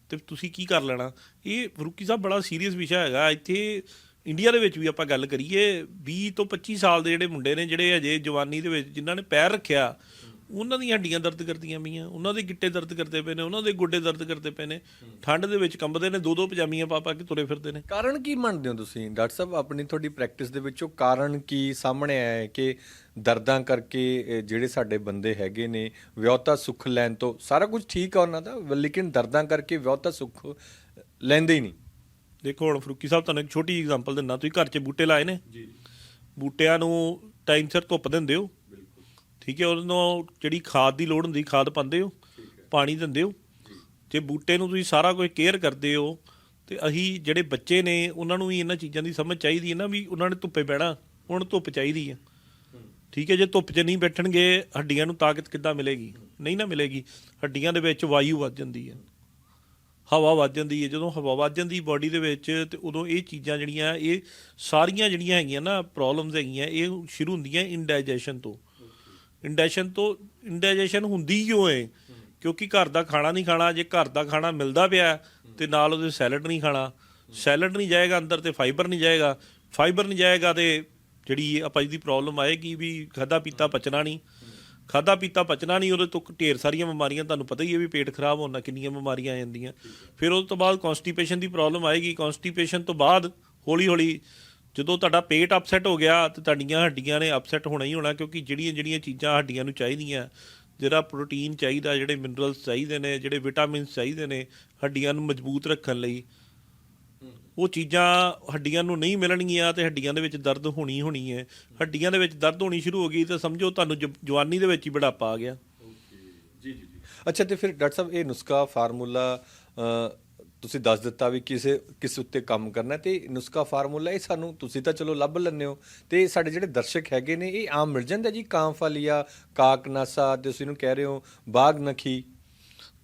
ਤੇ ਤੁਸੀਂ ਕੀ ਕਰ ਲੈਣਾ? ਇਹ ਫਰੂਕੀ ਸਾਹਿਬ ਬੜਾ ਸੀਰੀਅਸ ਵਿਸ਼ਾ ਹੈਗਾ। ਇੱਥੇ ਇੰਡੀਆ ਦੇ ਵਿੱਚ ਵੀ ਆਪਾਂ ਗੱਲ ਕਰੀਏ 20 ਤੋਂ 25 ਸਾਲ ਦੇ ਜਿਹੜੇ ਮੁੰਡੇ ਨੇ, ਜਿਹੜੇ ਅਜੇ ਜਵਾਨੀ ਦੇ ਵਿੱਚ ਜਿਨ੍ਹਾਂ ਨੇ ਪੈਰ ਰੱਖਿਆ ਉਹਨਾਂ ਦੀਆਂ ਹੱਡੀਆਂ ਦਰਦ ਕਰਦੀਆਂ ਪਈਆਂ ਉਹਨਾਂ ਦੇ ਗਿੱਟੇ ਦਰਦ ਕਰਦੇ ਪਏ ਨੇ ਉਹਨਾਂ ਦੇ ਗੋਡੇ ਦਰਦ ਕਰਦੇ ਪਏ ਨੇ। ਠੰਡ ਦੇ ਵਿੱਚ ਕੰਬਦੇ ਨੇ ਦੋ ਦੋ ਪਜਾਮੀਆਂ ਪਾ ਪਾ ਕੇ ਤੁਰੇ ਫਿਰਦੇ ਨੇ। ਕਾਰਨ ਕੀ ਮੰਨਦੇ ਹੋ ਤੁਸੀਂ? ਡਾਕਟਰ ਸਾਹਿਬ ਆਪਣੀ ਤੁਹਾਡੀ ਪ੍ਰੈਕਟਿਸ ਦੇ ਵਿੱਚੋਂ ਕਾਰਨ ਕੀ ਸਾਹਮਣੇ ਆਇਆ ਹੈ ਕਿ ਦਰਦਾਂ ਕਰਕੇ ਜਿਹੜੇ ਸਾਡੇ ਬੰਦੇ ਹੈਗੇ ਨੇ ਵਿਆਹਤਾ ਸੁੱਖ ਲੈਣ ਤੋਂ ਸਾਰਾ ਕੁਝ ਠੀਕ ਆ ਉਹਨਾਂ ਦਾ ਲੇਕਿਨ ਦਰਦਾਂ ਕਰਕੇ ਵਿਆਹਤਾ ਸੁੱਖ ਲੈਂਦੇ ਹੀ ਨਹੀਂ। ਦੇਖੋ ਹੁਣ ਫਰੂਕੀ ਸਾਹਿਬ ਤੁਹਾਨੂੰ ਇੱਕ ਛੋਟੀ ਐਗਜ਼ਾਮਪਲ ਦਿੰਦਾ ਤੁਸੀਂ ਘਰ 'ਚ ਬੂਟੇ ਲਾਏ ਨੇ। ਜੀ। ਬੂਟਿਆਂ ਨੂੰ ਟਾਈਮ ਸਿਰ ਧੁੱਪ ਦਿੰਦੇ ਹੋ ਠੀਕ ਹੈ ਉਹਨਾਂ ਜਿਹੜੀ ਖਾਦ ਦੀ ਲੋੜ ਹੁੰਦੀ ਖਾਦ ਪਾਉਂਦੇ ਹੋ ਪਾਣੀ ਦਿੰਦੇ ਹੋ। ਜੇ। ਬੂਟੇ ਨੂੰ ਤੁਸੀਂ ਸਾਰਾ ਕੁਝ ਕੇਅਰ ਕਰਦੇ ਹੋ ਤੇ ਅਸੀਂ ਜਿਹੜੇ ਬੱਚੇ ਨੇ ਉਹਨਾਂ ਨੂੰ ਵੀ ਇਹਨਾਂ ਚੀਜ਼ਾਂ ਦੀ ਸਮਝ ਚਾਹੀਦੀ ਹੈ ਨਾ ਵੀ ਉਹਨਾਂ ਨੇ ਧੁੱਪੇ ਬਹਿਣਾ ਉਹਨਾਂ ਨੂੰ ਧੁੱਪ ਚਾਹੀਦੀ ਹੈ। ਠੀਕ ਹੈ ਜੇ ਧੁੱਪ 'ਚ ਨਹੀਂ ਬੈਠਣਗੇ ਹੱਡੀਆਂ ਨੂੰ ਤਾਕਤ ਕਿੱਦਾਂ ਮਿਲੇਗੀ? ਨਹੀਂ ਨਾ ਮਿਲੇਗੀ। ਹੱਡੀਆਂ ਦੇ ਵਿੱਚ ਵਾਯੂ ਵੱਧ ਜਾਂਦੀ ਹੈ। ਹਵਾ ਵੱਧ ਜਾਂਦੀ ਹੈ। ਜਦੋਂ ਹਵਾ ਵੱਧ ਜਾਂਦੀ ਬਾਡੀ ਦੇ ਵਿੱਚ ਤੇ ਉਦੋਂ ਇਹ ਚੀਜ਼ਾਂ ਜਿਹੜੀਆਂ ਇਹ ਸਾਰੀਆਂ ਜਿਹੜੀਆਂ ਹੈਗੀਆਂ ਨਾ ਪ੍ਰੋਬਲਮਸ ਹੈਗੀਆਂ ਇਹ ਸ਼ੁਰੂ ਹੁੰਦੀਆਂ ਇੰਡਾਈਜੈਸ਼ਨ ਤੋਂ। ਇੰਡਾਈਜੈਸ਼ਨ ਤੋਂ ਇੰਡਾਈਜੈਸ਼ਨ ਹੁੰਦੀ ਕਿਉਂ ਹੈ ਕਿਉਂਕਿ ਘਰ ਦਾ ਖਾਣਾ ਨਹੀਂ ਖਾਣਾ, ਜੇ ਘਰ ਦਾ ਖਾਣਾ ਮਿਲਦਾ ਪਿਆ, ਤੇ ਨਾਲ ਉਹਦੇ ਸੈਲਡ ਨਹੀਂ ਖਾਣਾ। ਸੈਲਡ ਨਹੀਂ ਜਾਏਗਾ ਅੰਦਰ ਤੇ ਫਾਈਬਰ ਨਹੀਂ ਜਾਏਗਾ। ਫਾਈਬਰ ਨਹੀਂ ਜਾਏਗਾ ਤੇ ਜਿਹੜੀ ਆਪਾਂ ਜੀ ਦੀ ਪ੍ਰੋਬਲਮ ਆਏਗੀ ਵੀ ਖਾਦਾ ਪੀਤਾ ਪਚਣਾ ਨਹੀਂ। ਖਾਦਾ ਪੀਤਾ ਪਚਣਾ ਨਹੀਂ, ਉਹਦੇ ਤੋਂ ਢੇਰ ਸਾਰੀਆਂ ਬਿਮਾਰੀਆਂ ਤੁਹਾਨੂੰ ਪਤਾ ਹੀ ਹੈ ਵੀ ਪੇਟ ਖਰਾਬ ਹੋਣਾ ਕਿੰਨੀਆਂ ਬਿਮਾਰੀਆਂ ਆ ਜਾਂਦੀਆਂ। ਫਿਰ ਉਸ ਤੋਂ ਬਾਅਦ ਕਨਸਟੀਪੇਸ਼ਨ ਦੀ ਪ੍ਰੋਬਲਮ ਆਏਗੀ। ਕਨਸਟੀਪੇਸ਼ਨ ਤੋਂ ਬਾਅਦ ਹੌਲੀ ਹੌਲੀ ਜਦੋਂ ਤੁਹਾਡਾ ਪੇਟ ਅਪਸੈਟ ਹੋ ਗਿਆ ਤੇ ਤੁਹਾਡੀਆਂ ਹੱਡੀਆਂ ਨੇ ਅਪਸੈਟ ਹੋਣਾ ਹੀ ਹੋਣਾ ਕਿਉਂਕਿ ਜਿਹੜੀਆਂ ਜਿਹੜੀਆਂ ਚੀਜ਼ਾਂ ਹੱਡੀਆਂ ਨੂੰ ਚਾਹੀਦੀਆਂ, ਜਿਹੜਾ ਪ੍ਰੋਟੀਨ ਚਾਹੀਦਾ, ਜਿਹੜੇ ਮਿਨਰਲਸ ਚਾਹੀਦੇ ਨੇ, ਜਿਹੜੇ ਵਿਟਾਮਿਨਸ ਚਾਹੀਦੇ ਨੇ, ਹੱਡੀਆਂ ਨੂੰ ਮਜ਼ਬੂਤ ਰੱਖਣ ਲਈ, ਉਹ ਚੀਜ਼ਾਂ ਹੱਡੀਆਂ ਨੂੰ ਨਹੀਂ ਮਿਲਣਗੀਆਂ ਤੇ ਹੱਡੀਆਂ ਦੇ ਵਿੱਚ ਦਰਦ ਹੋਣੀ ਹੋਣੀ ਹੈ। ਹੱਡੀਆਂ ਦੇ ਵਿੱਚ ਦਰਦ ਹੋਣੀ ਸ਼ੁਰੂ ਹੋ ਗਈ ਤਾਂ ਸਮਝੋ ਤੁਹਾਨੂੰ ਜ- ਜਵਾਨੀ ਦੇ ਵਿੱਚ ਹੀ ਬੁਢਾਪਾ ਆ ਗਿਆ। ਜੀ ਜੀ ਜੀ। ਅੱਛਾ, ਤੇ ਫਿਰ ਡਾਕਟਰ ਸਾਹਿਬ, ਇਹ ਨੁਸਖਾ ਫਾਰਮੂਲਾ ਤੁਸੀਂ ਦੱਸ ਦਿੱਤਾ ਵੀ ਕਿਸੇ ਕਿਸ ਉੱਤੇ ਕੰਮ ਕਰਨਾ ਤੇ ਨੁਸਖਾ ਫਾਰਮੂਲਾ ਇਹ ਸਾਨੂੰ ਤੁਸੀਂ ਤਾਂ ਚਲੋ ਲੱਭ ਲੈਂਦੇ ਹੋ। ਤੇ ਸਾਡੇ ਜਿਹੜੇ ਦਰਸ਼ਕ ਹੈਗੇ ਨੇ ਇਹ ਆਮ ਮਿਲ ਜਾਂਦਾ ਜੀ ਕਾਂਫਾਲੀਆ ਕਾਕਨਾਸਾ ਤੇ ਤੁਸੀਂ ਇਹਨੂੰ ਕਹਿ ਰਹੇ ਹੋ ਬਾਗ ਨਖੀ।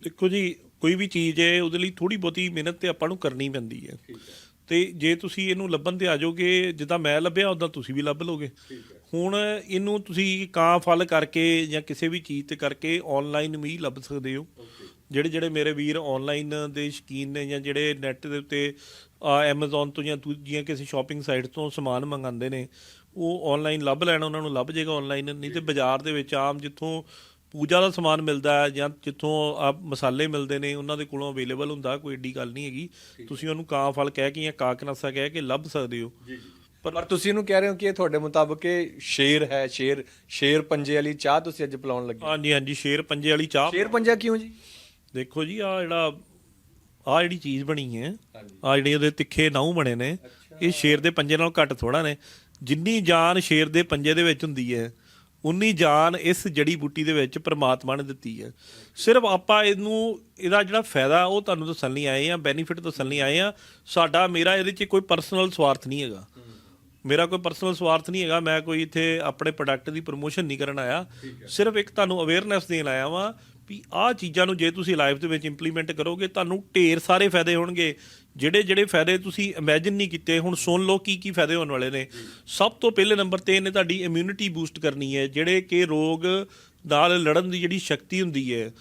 ਦੇਖੋ ਜੀ ਕੋਈ ਵੀ ਚੀਜ਼ ਹੈ ਉਹਦੇ ਲਈ ਥੋੜੀ ਬਹੁਤੀ ਮਿਹਨਤ ਤੇ ਆਪਾਂ ਨੂੰ ਕਰਨੀ ਪੈਂਦੀ ਹੈ। ਤੇ ਜੇ ਤੁਸੀਂ ਇਹਨੂੰ ਲੱਭਣ ਤੇ ਆ ਜਾਓਗੇ ਜਿੱਦਾਂ ਮੈਂ ਲੱਭਿਆ ਉਦਾਂ ਤੁਸੀਂ ਵੀ ਲੱਭ ਲੋਗੇ ਹੁਣ ਇਹਨੂੰ ਤੁਸੀਂ ਕਾਂ ਫਲ ਕਰਕੇ ਜਾਂ ਕਿਸੇ ਵੀ ਚੀਜ਼ ਤੇ ਕਰਕੇ ਆਨਲਾਈਨ ਵੀ ਲੱਭ ਸਕਦੇ ਹੋ। ਜਿਹੜੇ ਜਿਹੜੇ ਮੇਰੇ ਵੀਰ ਆਨਲਾਈਨ ਦੇ ਸ਼ਕੀਨ ਨੇ ਜਾਂ ਜਿਹੜੇ ਨੈਟ ਦੇ ਉੱਤੇ Amazon ਤੋਂ ਜਾਂ ਦੂਜੀਆਂ ਕਿਸੇ ਸ਼ਾਪਿੰਗ ਸਾਈਟ ਤੋਂ ਸਮਾਨ ਮੰਗਾਉਂਦੇ ਨੇ ਉਹ ਆਨਲਾਈਨ ਲੱਭ ਲੈਣਾ ਉਹਨਾਂ ਨੂੰ ਲੱਭ ਜਾਏਗਾ ਆਨਲਾਈਨ ਨਹੀਂ ਤੇ ਬਾਜ਼ਾਰ ਦੇ ਵਿੱਚ ਆਮ ਜਿੱਥੋਂ ਪੂਜਾ ਦਾ ਸਮਾਨ ਮਿਲਦਾ ਹੈ ਜਾਂ ਜਿੱਥੋਂ ਆ ਮਸਾਲੇ ਮਿਲਦੇ ਨੇ ਉਹਨਾਂ ਦੇ ਕੋਲੋਂ ਅਵੇਲੇਬਲ ਹੁੰਦਾ ਕੋਈ ਏਡੀ ਗੱਲ ਨਹੀਂ ਹੈਗੀ। ਤੁਸੀਂ ਉਹਨੂੰ ਕਾਂ ਫਲ ਕਹਿ ਕੇ ਜਾਂ ਕਾਕਨਾਸਾ ਕਹਿ ਕੇ ਲੱਭ ਸਕਦੇ ਹੋ। ਪਰ ਤੁਸੀਂ ਇਹਨੂੰ ਕਹਿ ਰਹੇ ਹੋ ਕਿ ਇਹ ਤੁਹਾਡੇ ਮੁਤਾਬਕ ਇਹ ਸ਼ੇਰ ਹੈ ਸ਼ੇਰ ਸ਼ੇਰ ਪੰਜੇ ਵਾਲੀ ਚਾਹ ਤੁਸੀਂ ਅੱਜ ਪਿਲਾਉਣ ਲੱਗੇ ਹਾਂਜੀ ਹਾਂਜੀ ਸ਼ੇਰ ਪੰਜੇ ਵਾਲੀ ਚਾਹ। ਸ਼ੇਰ ਪੰਜਾ ਕਿਉਂ ਜੀ? ਦੇਖੋ ਜੀ ਆ ਜਿਹੜਾ ਆ ਜਿਹੜੀ ਚੀਜ਼ ਬਣੀ ਹੈ ਆ ਜਿਹੜੇ ਉਹਦੇ ਤਿੱਖੇ ਨਾਉ ਬਣੇ ਨੇ ਇਹ ਸ਼ੇਰ ਦੇ ਪੰਜੇ ਨਾਲੋਂ ਘੱਟ ਥੋੜਾ ਨੇ। ਜਿੰਨੀ ਜਾਨ ਸ਼ੇਰ ਦੇ ਪੰਜੇ ਦੇ ਵਿੱਚ ਹੁੰਦੀ ਹੈ ਉਨੀ ਜਾਨ ਇਸ ਜੜੀ ਬੂਟੀ ਦੇ ਵਿੱਚ ਪ੍ਰਮਾਤਮਾ ਨੇ ਦਿੱਤੀ ਹੈ। ਸਿਰਫ ਆਪਾਂ ਇਹਨੂੰ ਇਹਦਾ ਜਿਹੜਾ ਫਾਇਦਾ ਉਹ ਤੁਹਾਨੂੰ ਦੱਸਣ ਲਈ ਆਏ ਆ ਬੈਨੀਫਿਟ ਦੱਸਣ ਲਈ ਆਏ ਆ ਸਾਡਾ ਮੇਰਾ ਇਹਦੇ 'ਚ ਕੋਈ ਪਰਸਨਲ ਸਵਾਰਥ ਨਹੀਂ ਹੈਗਾ। ਮੇਰਾ ਕੋਈ ਪਰਸਨਲ ਸਵਾਰਥ ਨਹੀਂ ਹੈਗਾ। ਮੈਂ ਕੋਈ ਇੱਥੇ ਆਪਣੇ ਪ੍ਰੋਡਕਟ ਦੀ ਪ੍ਰੋਮੋਸ਼ਨ ਨਹੀਂ ਕਰਨ ਆਇਆ। ਸਿਰਫ ਇੱਕ ਤੁਹਾਨੂੰ ਅਵੇਅਰਨੈਸ ਦੇਣ ਆਇਆ ਵਾਂ ਵੀ ਆਹ ਚੀਜ਼ਾਂ ਨੂੰ ਜੇ ਤੁਸੀਂ ਲਾਈਫ ਦੇ ਵਿੱਚ ਇੰਪਲੀਮੈਂਟ ਕਰੋਗੇ, ਤੁਹਾਨੂੰ ਢੇਰ ਸਾਰੇ ਫਾਇਦੇ ਹੋਣਗੇ। ਜਿਹੜੇ ਜਿਹੜੇ ਫਾਇਦੇ ਤੁਸੀਂ ਇਮੇਜਿਨ ਨਹੀਂ ਕੀਤੇ, ਹੁਣ ਸੁਣ ਲਓ ਕੀ ਕੀ ਫਾਇਦੇ ਹੋਣ ਵਾਲੇ ਨੇ। ਸਭ ਤੋਂ ਪਹਿਲੇ ਨੰਬਰ ਤੇ ਇਹਨੇ ਤੁਹਾਡੀ ਇਮਿਊਨਿਟੀ ਬੂਸਟ ਕਰਨੀ ਹੈ, ਜਿਹੜੇ ਕਿ ਰੋਗ ਨਾਲ ਲੜਨ ਦੀ ਜਿਹੜੀ ਸ਼ਕਤੀ ਹੁੰਦੀ ਹੈ,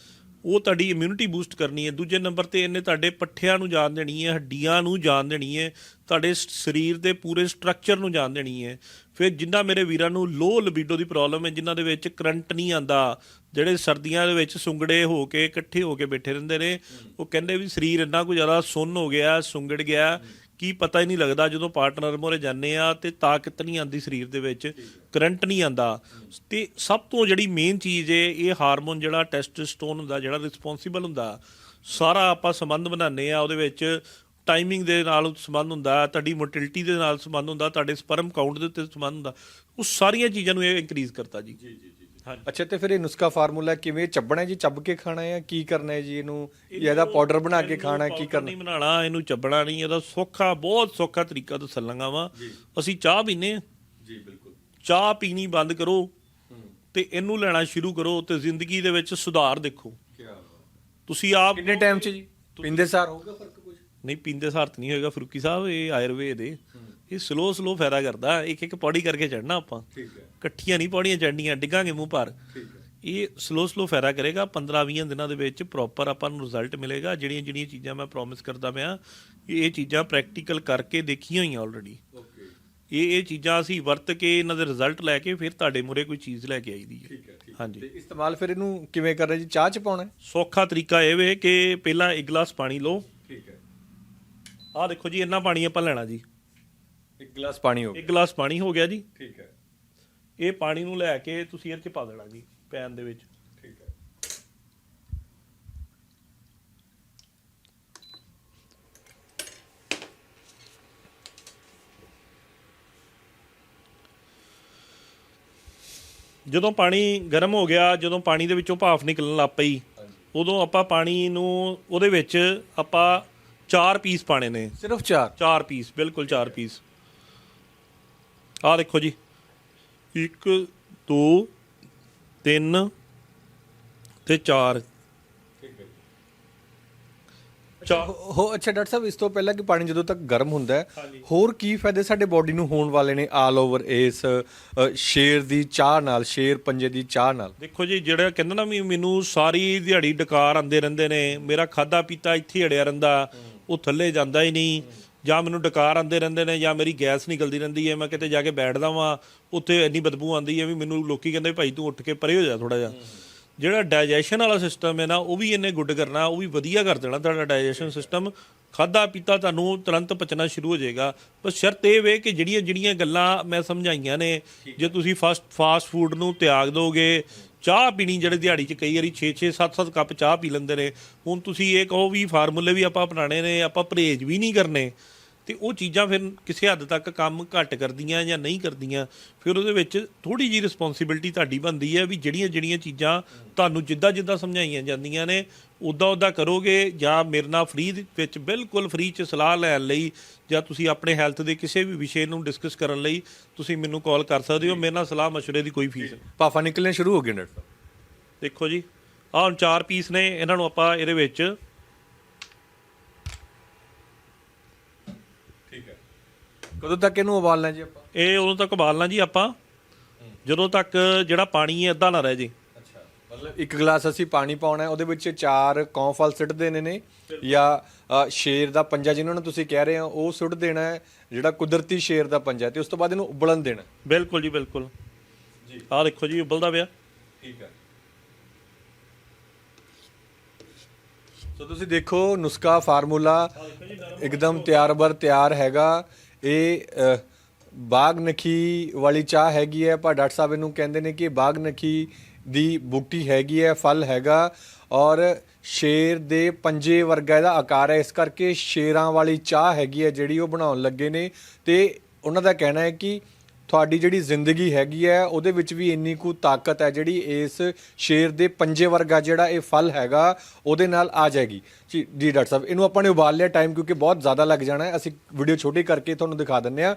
ਉਹ ਤੁਹਾਡੀ ਇਮਿਊਨਿਟੀ ਬੂਸਟ ਕਰਨੀ ਹੈ। ਦੂਜੇ ਨੰਬਰ ਤੇ ਇਹਨੇ ਤੁਹਾਡੇ ਪੱਠਿਆਂ ਨੂੰ ਜਾਣ ਦੇਣੀ ਹੈ, ਹੱਡੀਆਂ ਨੂੰ ਜਾਣ ਦੇਣੀ ਹੈ, ਤੁਹਾਡੇ ਸ- ਸਰੀਰ ਦੇ ਪੂਰੇ ਸਟਰਕਚਰ ਨੂੰ ਜਾਣ ਦੇਣੀ ਹੈ। ਫਿਰ ਜਿੰਨਾ ਮੇਰੇ ਵੀਰਾਂ ਨੂੰ ਲੋ ਲਿਬਿਡੋ ਦੀ ਪ੍ਰੋਬਲਮ ਹੈ, ਜਿਨ੍ਹਾਂ ਦੇ ਵਿੱਚ ਕਰੰਟ ਨਹੀਂ ਆਂਦਾ ਜਿਹੜੇ ਸਰਦੀਆਂ ਦੇ ਵਿੱਚ ਸੁੰਗੜੇ ਹੋ ਕੇ ਇਕੱਠੇ ਹੋ ਕੇ ਬੈਠੇ ਰਹਿੰਦੇ ਨੇ, ਉਹ ਕਹਿੰਦੇ ਵੀ ਸਰੀਰ ਇੰਨਾ ਕੁ ਜ਼ਿਆਦਾ ਸੁੰਨ ਹੋ ਗਿਆ, ਸੁੰਗੜ ਗਿਆ, ਕੀ ਪਤਾ ਹੀ ਨਹੀਂ ਲੱਗਦਾ ਜਦੋਂ ਪਾਰਟਨਰ ਮੋਰੇ ਜਾਂਦੇ ਆ ਤੇ ਤਾਕਤ ਨਹੀਂ ਆਂਦੀ ਸਰੀਰ ਦੇ ਵਿੱਚ ਕਰੰਟ ਨਹੀਂ ਆਂਦਾ ਤੇ ਸਭ ਤੋਂ ਜਿਹੜੀ ਮੇਨ ਚੀਜ਼ ਏ, ਇਹ ਹਾਰਮੋਨ ਜਿਹੜਾ ਟੈਸਟੋਸਟੋਨ ਹੁੰਦਾ, ਜਿਹੜਾ ਰਿਸਪੌਂਸੀਬਲ ਹੁੰਦਾ, ਸਾਰਾ ਆਪਾਂ ਸੰਬੰਧ ਬਣਾਉਂਦੇ ਆ, ਉਹਦੇ ਵਿੱਚ ਟਾਈਮਿੰਗ ਦੇ ਨਾਲ ਸੰਬੰਧ ਹੁੰਦਾ ਤੁਹਾਡੀ ਮੋਟਿਲਿਟੀ ਦੇ ਨਾਲ ਸੰਬੰਧ ਹੁੰਦਾ ਤੁਹਾਡੇ ਸਪਰਮ ਕਾਊਂਟ ਦੇ ਉੱਤੇ ਸੰਬੰਧ ਹੁੰਦਾ ਉਹ ਸਾਰੀਆਂ ਚੀਜ਼ਾਂ ਨੂੰ ਇਹ ਇਨਕਰੀਜ਼ ਕਰਤਾ ਜੀ। ਜੀ ਜੀ ਅੱਛਾ ਤੇ ਫਿਰ ਇਹ ਨੁਸਖਾ ਫਾਰਮੂਲਾ ਕਿਵੇਂ ਚੱਬਣਾ ਜੀ? ਚੱਬ ਕੇ ਖਾਣਾ ਹੈ ਕੀ ਕਰਨਾ ਹੈ ਜੀ ਇਹਨੂੰ? ਇਹਦਾ ਪਾਊਡਰ ਬਣਾ ਕੇ ਖਾਣਾ ਹੈ ਕੀ ਕਰਨਾ? ਨਹੀਂ ਬਣਾਉਣਾ ਇਹਨੂੰ ਚੱਬਣਾ ਨਹੀਂ ਇਹਦਾ ਸੌਖਾ ਬਹੁਤ ਸੌਖਾ ਤਰੀਕਾ ਦੱਸਣ ਲੱਗਾ ਵਾਂ। ਅਸੀਂ ਚਾਹ ਪੀਨੇ ਜੀ ਬਿਲਕੁਲ। ਚਾਹ ਪੀਣੀ ਬੰਦ ਕਰੋ ਤੇ ਇਹਨੂੰ ਲੈਣਾ ਸ਼ੁਰੂ ਕਰੋ ਤੇ ਜ਼ਿੰਦਗੀ ਦੇ ਵਿੱਚ ਸੁਧਾਰ ਦੇਖੋ। ਕੀ ਤੁਸੀਂ ਆਪ ਕਿੰਨੇ ਟਾਈਮ 'ਚ ਜੀ? ਪਿੰਦੇ ਸਾਰ ਹੋਊਗਾ ਫ਼ਰਕ? ਨਹੀਂ ਪੀਂਦੇ ਸਾਰਤ ਨਹੀਂ ਹੋਏਗਾ ਫਰੂਕੀ ਸਾਹਿਬ ਇਹ ਆਯੁਰਵੇਦ ਹੈ ਇਹ ਸਲੋ ਸਲੋ ਫਾਇਦਾ ਕਰਦਾ। ਇੱਕ ਇੱਕ ਪੌੜੀ ਕਰਕੇ ਚੜਨਾ ਆਪਾਂ। ਠੀਕ ਹੈ। ਇਕੱਠੀਆਂ ਨਹੀਂ ਪੌੜੀਆਂ ਚੜਨੀਆਂ ਡਿੱਗਾਂਗੇ ਮੂੰਹ ਪਰ ਠੀਕ ਹੈ। ਇਹ ਸਲੋ ਸਲੋ ਫਾਇਦਾ ਕਰੇਗਾ। 15-20 ਦਿਨਾਂ ਦੇ ਵਿੱਚ ਪ੍ਰੋਪਰ ਆਪਾਂ ਨੂੰ ਰਿਜ਼ਲਟ ਮਿਲੇਗਾ। ਜਿਹੜੀਆਂ ਜਿਹੜੀਆਂ ਚੀਜ਼ਾਂ ਮੈਂ ਪ੍ਰੋਮਿਸ ਕਰਦਾ ਪਿਆ ਇਹ ਚੀਜ਼ਾਂ ਪ੍ਰੈਕਟੀਕਲ ਕਰਕੇ ਦੇਖੀਆਂ ਹੋਈਆਂ ਆਲਰੇਡੀ ਓਕੇ ਇਹ ਇਹ ਚੀਜ਼ਾਂ ਅਸੀਂ ਵਰਤ ਕੇ ਇਹਨਾਂ ਦੇ ਰਿਜ਼ਲਟ ਲੈ ਕੇ ਫਿਰ ਤੁਹਾਡੇ ਮੂਹਰੇ ਕੋਈ ਚੀਜ਼ ਲੈ ਕੇ ਆਈਦੀ ਹੈ। ਠੀਕ ਹੈ ਠੀਕ ਹਾਂਜੀ। ਤੇ ਇਸਤੇਮਾਲ ਫਿਰ ਇਹਨੂੰ ਕਿਵੇਂ ਕਰਨਾ ਜੀ? ਚਾਹ 'ਚ ਪਾਉਣਾ ਹੈ? ਸੌਖਾ ਤਰੀਕਾ ਇਹ ਵੇ ਕਿ ਪਹਿਲਾਂ ਇੱਕ ਗਲਾਸ ਪਾਣੀ ਲਓ। ਆਹ ਦੇਖੋ ਜੀ ਇੰਨਾ ਪਾਣੀ ਆਪਾਂ ਲੈਣਾ ਜੀ। ਇੱਕ ਗਲਾਸ ਪਾਣੀ ਹੋ ਇੱਕ ਗਲਾਸ ਪਾਣੀ ਹੋ ਗਿਆ ਜੀ। ਠੀਕ ਹੈ। ਇਹ ਪਾਣੀ ਨੂੰ ਲੈ ਕੇ ਤੁਸੀਂ ਇਹਦੇ ਚ ਪਾ ਦੇਣਾ ਜੀ ਪੈਨ ਦੇ ਵਿੱਚ। ਠੀਕ ਹੈ। ਜਦੋਂ ਪਾਣੀ ਗਰਮ ਹੋ ਗਿਆ ਜਦੋਂ ਪਾਣੀ ਦੇ ਵਿੱਚੋਂ ਭਾਫ਼ ਨਿਕਲਣ ਲੱਗ ਪਈ ਉਦੋਂ ਆਪਾਂ ਪਾਣੀ ਨੂੰ ਉਹਦੇ ਵਿੱਚ ਆਪਾਂ ਚਾਰ ਪੀਸ ਪਾਣੇ ਨੇ। ਸਿਰਫ ਚਾਰ? ਚਾਰ ਪੀਸ ਬਿਲਕੁਲ ਚਾਰ ਪੀਸ ਆਹ ਦੇਖੋ ਜੀ। 1 2 3 ਤੇ 4 ਚਾਰ। ਹੋ ਅੱਛਾ ਡਾਕਟਰ ਸਾਹਿਬ ਇਸ ਤੋਂ ਪਹਿਲਾਂ ਕਿ ਪਾਣੀ ਜਦੋਂ ਤੱਕ ਗਰਮ ਹੁੰਦਾ ਹੈ। ਹੋਰ ਕੀ ਫਾਇਦੇ ਸਾਡੇ ਬਾਡੀ ਨੂੰ ਹੋਣ ਵਾਲੇ ਨੇ ਆਲ ਓਵਰ ਇਸ ਸ਼ੇਰ ਦੀ ਚਾਹ ਨਾਲ ਸ਼ੇਰ ਪੰਜੇ ਦੀ ਚਾਹ ਨਾਲ? ਦੇਖੋ ਜੀ ਜਿਹੜਾ ਕਹਿੰਦਾ ਨਾ ਵੀ ਮੈਨੂੰ ਸਾਰੀ ਦਿਹਾੜੀ ਡਕਾਰ ਆਂਦੇ ਰਹਿੰਦੇ ਨੇ ਮੇਰਾ ਖਾਦਾ ਪੀਤਾ ਇੱਥੇ ਅੜਿਆ ਰਹਿੰਦਾ। ਉਹ ਥੱਲੇ ਜਾਂਦਾ ਹੀ ਨਹੀਂ ਜਾਂ ਮੈਨੂੰ ਡਕਾਰ ਆਉਂਦੇ ਰਹਿੰਦੇ ਨੇ ਜਾਂ ਮੇਰੀ ਗੈਸ ਨਿਕਲਦੀ ਰਹਿੰਦੀ ਹੈ, ਮੈਂ ਕਿਤੇ ਜਾ ਕੇ ਬੈਠਦਾ ਵਾਂ, ਉੱਥੇ ਇੰਨੀ ਬਦਬੂ ਆਉਂਦੀ ਹੈ ਵੀ ਮੈਨੂੰ ਲੋਕੀ ਕਹਿੰਦੇ ਭਾਈ ਤੂੰ ਉੱਠ ਕੇ ਪਰੇ ਹੋ ਜਾ ਥੋੜਾ ਜਿਹਾ। ਜਿਹੜਾ ਡਾਈਜੈਸ਼ਨ ਵਾਲਾ ਸਿਸਟਮ ਹੈ ਨਾ, ਉਹ ਵੀ ਇਹਨੇ ਗੁੱਡ ਕਰਨਾ, ਉਹ ਵੀ ਵਧੀਆ ਕਰ ਦੇਣਾ ਤੁਹਾਡਾ ਡਾਈਜੈਸ਼ਨ ਸਿਸਟਮ ਖਾਦਾ ਪੀਤਾ ਤੁਹਾਨੂੰ ਤੁਰੰਤ ਪਚਣਾ ਸ਼ੁਰੂ ਹੋ ਜਾਏਗਾ। ਬਸ ਸ਼ਰਤ ਇਹ ਵੇ ਕਿ ਜਿਹੜੀਆਂ ਜਿਹੜੀਆਂ ਗੱਲਾਂ ਮੈਂ ਸਮਝਾਈਆਂ ਨੇ, ਜੇ ਤੁਸੀਂ ਫਾਸਟ ਫਾਸਟ ਫੂਡ ਨੂੰ ਤਿਆਗ ਦੋਗੇ ਚਾਹ ਪੀਣੀ ਜਿਹੜੇ ਦਿਹਾੜੀ 'ਚ ਕਈ ਵਾਰੀ 6-6 7-7 ਕੱਪ ਚਾਹ ਪੀ ਲੈਂਦੇ ਨੇ। ਹੁਣ ਤੁਸੀਂ ਇਹ ਕਹੋ ਵੀ ਫਾਰਮੂਲੇ ਵੀ ਆਪਾਂ ਅਪਣਾਣੇ ਨੇ, ਆਪਾਂ ਪਰਹੇਜ਼ ਵੀ ਨਹੀਂ ਕਰਨੇ। ਤੇ ਉਹ ਚੀਜ਼ਾਂ ਫਿਰ ਕਿਸੇ ਹੱਦ ਤੱਕ ਕੰਮ ਘੱਟ ਕਰਦੀਆਂ ਜਾਂ ਨਹੀਂ ਕਰਦੀਆਂ ਫਿਰ ਉਹਦੇ ਵਿੱਚ ਥੋੜੀ ਜੀ ਰਿਸਪੌਂਸਿਬਿਲਟੀ ਤੁਹਾਡੀ ਬਣਦੀ ਹੈ ਵੀ ਜਿਹੜੀਆਂ ਜਿਹੜੀਆਂ ਚੀਜ਼ਾਂ ਤੁਹਾਨੂੰ ਜਿੱਦਾਂ ਜਿੱਦਾਂ ਸਮਝਾਈਆਂ ਜਾਂਦੀਆਂ ਨੇ ਉਦਾਂ ਉਦਾਂ ਕਰੋਗੇ ਜਾਂ ਮੇਰੇ ਨਾਲ ਫ੍ਰੀ ਵਿੱਚ ਬਿਲਕੁਲ ਫ੍ਰੀ ਚ ਸਲਾਹ ਲੈਣ ਲਈ ਜਾਂ ਤੁਸੀਂ ਆਪਣੇ ਹੈਲਥ ਦੇ ਕਿਸੇ ਵੀ ਵਿਸ਼ੇ ਨੂੰ ਡਿਸਕਸ ਕਰਨ ਲਈ ਤੁਸੀਂ ਮੈਨੂੰ ਕਾਲ ਕਰ ਸਕਦੇ ਹੋ ਮੇਰੇ ਨਾਲ ਸਲਾਹ ਮਸ਼ਵਰੇ ਦੀ ਕੋਈ ਫੀਸ ਨਹੀਂ। ਪਾਫਾ ਨਿਕਲਣੇ ਸ਼ੁਰੂ ਹੋ ਗਏ ਨੇ। ਦੇਖੋ ਜੀ ਆਹ ਚਾਰ ਪੀਸ ਨੇ ਇਹਨਾਂ ਨੂੰ ਆਪਾਂ ਇਹਦੇ ਵਿੱਚ ਕਦੋਂ ਤੱਕ ਇਹਨੂੰ ਉਬਾਲਣਾ ਜੀ ਆਪਾਂ? ਇਹ ਉਦੋਂ ਤੱਕ ਉਬਾਲਣਾ ਜੀ ਆਪਾਂ। ਜਦੋਂ ਤੱਕ ਜਿਹੜਾ ਪਾਣੀ ਹੈ ਅੱਧਾ ਨਾ ਰਹਿ ਜੇ। ਅੱਛਾ ਮਤਲਬ ਇੱਕ ਗਲਾਸ ਅਸੀਂ ਪਾਣੀ ਪਾਉਣਾ ਹੈ ਉਹਦੇ ਵਿੱਚ ਚਾਰ ਕੌਂਫਲ ਸਿੱਟ ਦੇਣੇ ਨੇ ਜਾਂ ਸ਼ੇਰ ਦਾ ਪੰਜਾ ਜਿਹਨਾਂ ਨੂੰ ਤੁਸੀਂ ਕਹਿ ਰਹੇ ਹੋ ਉਹ ਸੁੱਟ ਦੇਣਾ ਹੈ ਜਿਹੜਾ ਕੁਦਰਤੀ ਸ਼ੇਰ ਦਾ ਪੰਜਾ ਤੇ ਉਸ ਤੋਂ ਬਾਅਦ ਇਹਨੂੰ ਉਬਲਣ ਦੇਣਾ। ਬਿਲਕੁਲ ਜੀ ਬਿਲਕੁਲ। ਜੀ। ਆਹ ਦੇਖੋ ਜੀ ਉਬਲਦਾ ਪਿਆ। ਠੀਕ ਹੈ। ਸੋ ਤੁਸੀਂ ਦੇਖੋ ਨੁਸਖਾ ਫਾਰਮੂਲਾ ਇੱਕਦਮ ਤਿਆਰ ਬਰ ਤਿਆਰ ਹੈਗਾ। ਇਹ ਬਾਗ ਨਖੀ ਵਾਲੀ ਚਾਹ ਹੈਗੀ ਹੈ ਪਰ ਡਾਕਟਰ ਸਾਹਿਬ ਇਹਨੂੰ ਕਹਿੰਦੇ ਨੇ ਕਿ ਬਾਗ ਨਖੀ ਦੀ ਬੂਟੀ ਹੈਗੀ ਹੈ, ਫਲ ਹੈਗਾ ਔਰ ਸ਼ੇਰ ਦੇ ਪੰਜੇ ਵਰਗਾ ਇਹਦਾ ਆਕਾਰ ਹੈ। ਇਸ ਕਰਕੇ ਸ਼ੇਰਾਂ ਵਾਲੀ ਚਾਹ ਹੈਗੀ ਹੈ ਜਿਹੜੀ ਉਹ ਬਣਾਉਣ ਲੱਗੇ ਨੇ ਤੇ ਉਹਨਾਂ ਦਾ ਕਹਿਣਾ ਹੈ ਕਿ ਤੁਹਾਡੀ ਜਿਹੜੀ ਜ਼ਿੰਦਗੀ ਹੈਗੀ ਹੈ ਉਹਦੇ ਵਿੱਚ ਵੀ ਇੰਨੀ ਕੁ ਤਾਕਤ ਹੈ ਜਿਹੜੀ ਇਸ ਸ਼ੇਰ ਦੇ ਪੰਜੇ ਵਰਗਾ ਜਿਹੜਾ ਇਹ ਫਲ ਹੈਗਾ ਉਹਦੇ ਨਾਲ ਆ ਜਾਏਗੀ। ਜੀ ਜੀ ਡਾਕਟਰ ਸਾਹਿਬ ਇਹਨੂੰ ਆਪਾਂ ਨੇ ਉਬਾਲ ਲਿਆ ਟਾਈਮ ਕਿਉਂਕਿ ਬਹੁਤ ਜ਼ਿਆਦਾ ਲੱਗ ਜਾਣਾ ਹੈ। ਅਸੀਂ ਵੀਡੀਓ ਛੋਟੀ ਕਰਕੇ ਤੁਹਾਨੂੰ ਦਿਖਾ ਦਿੰਨੇ ਆ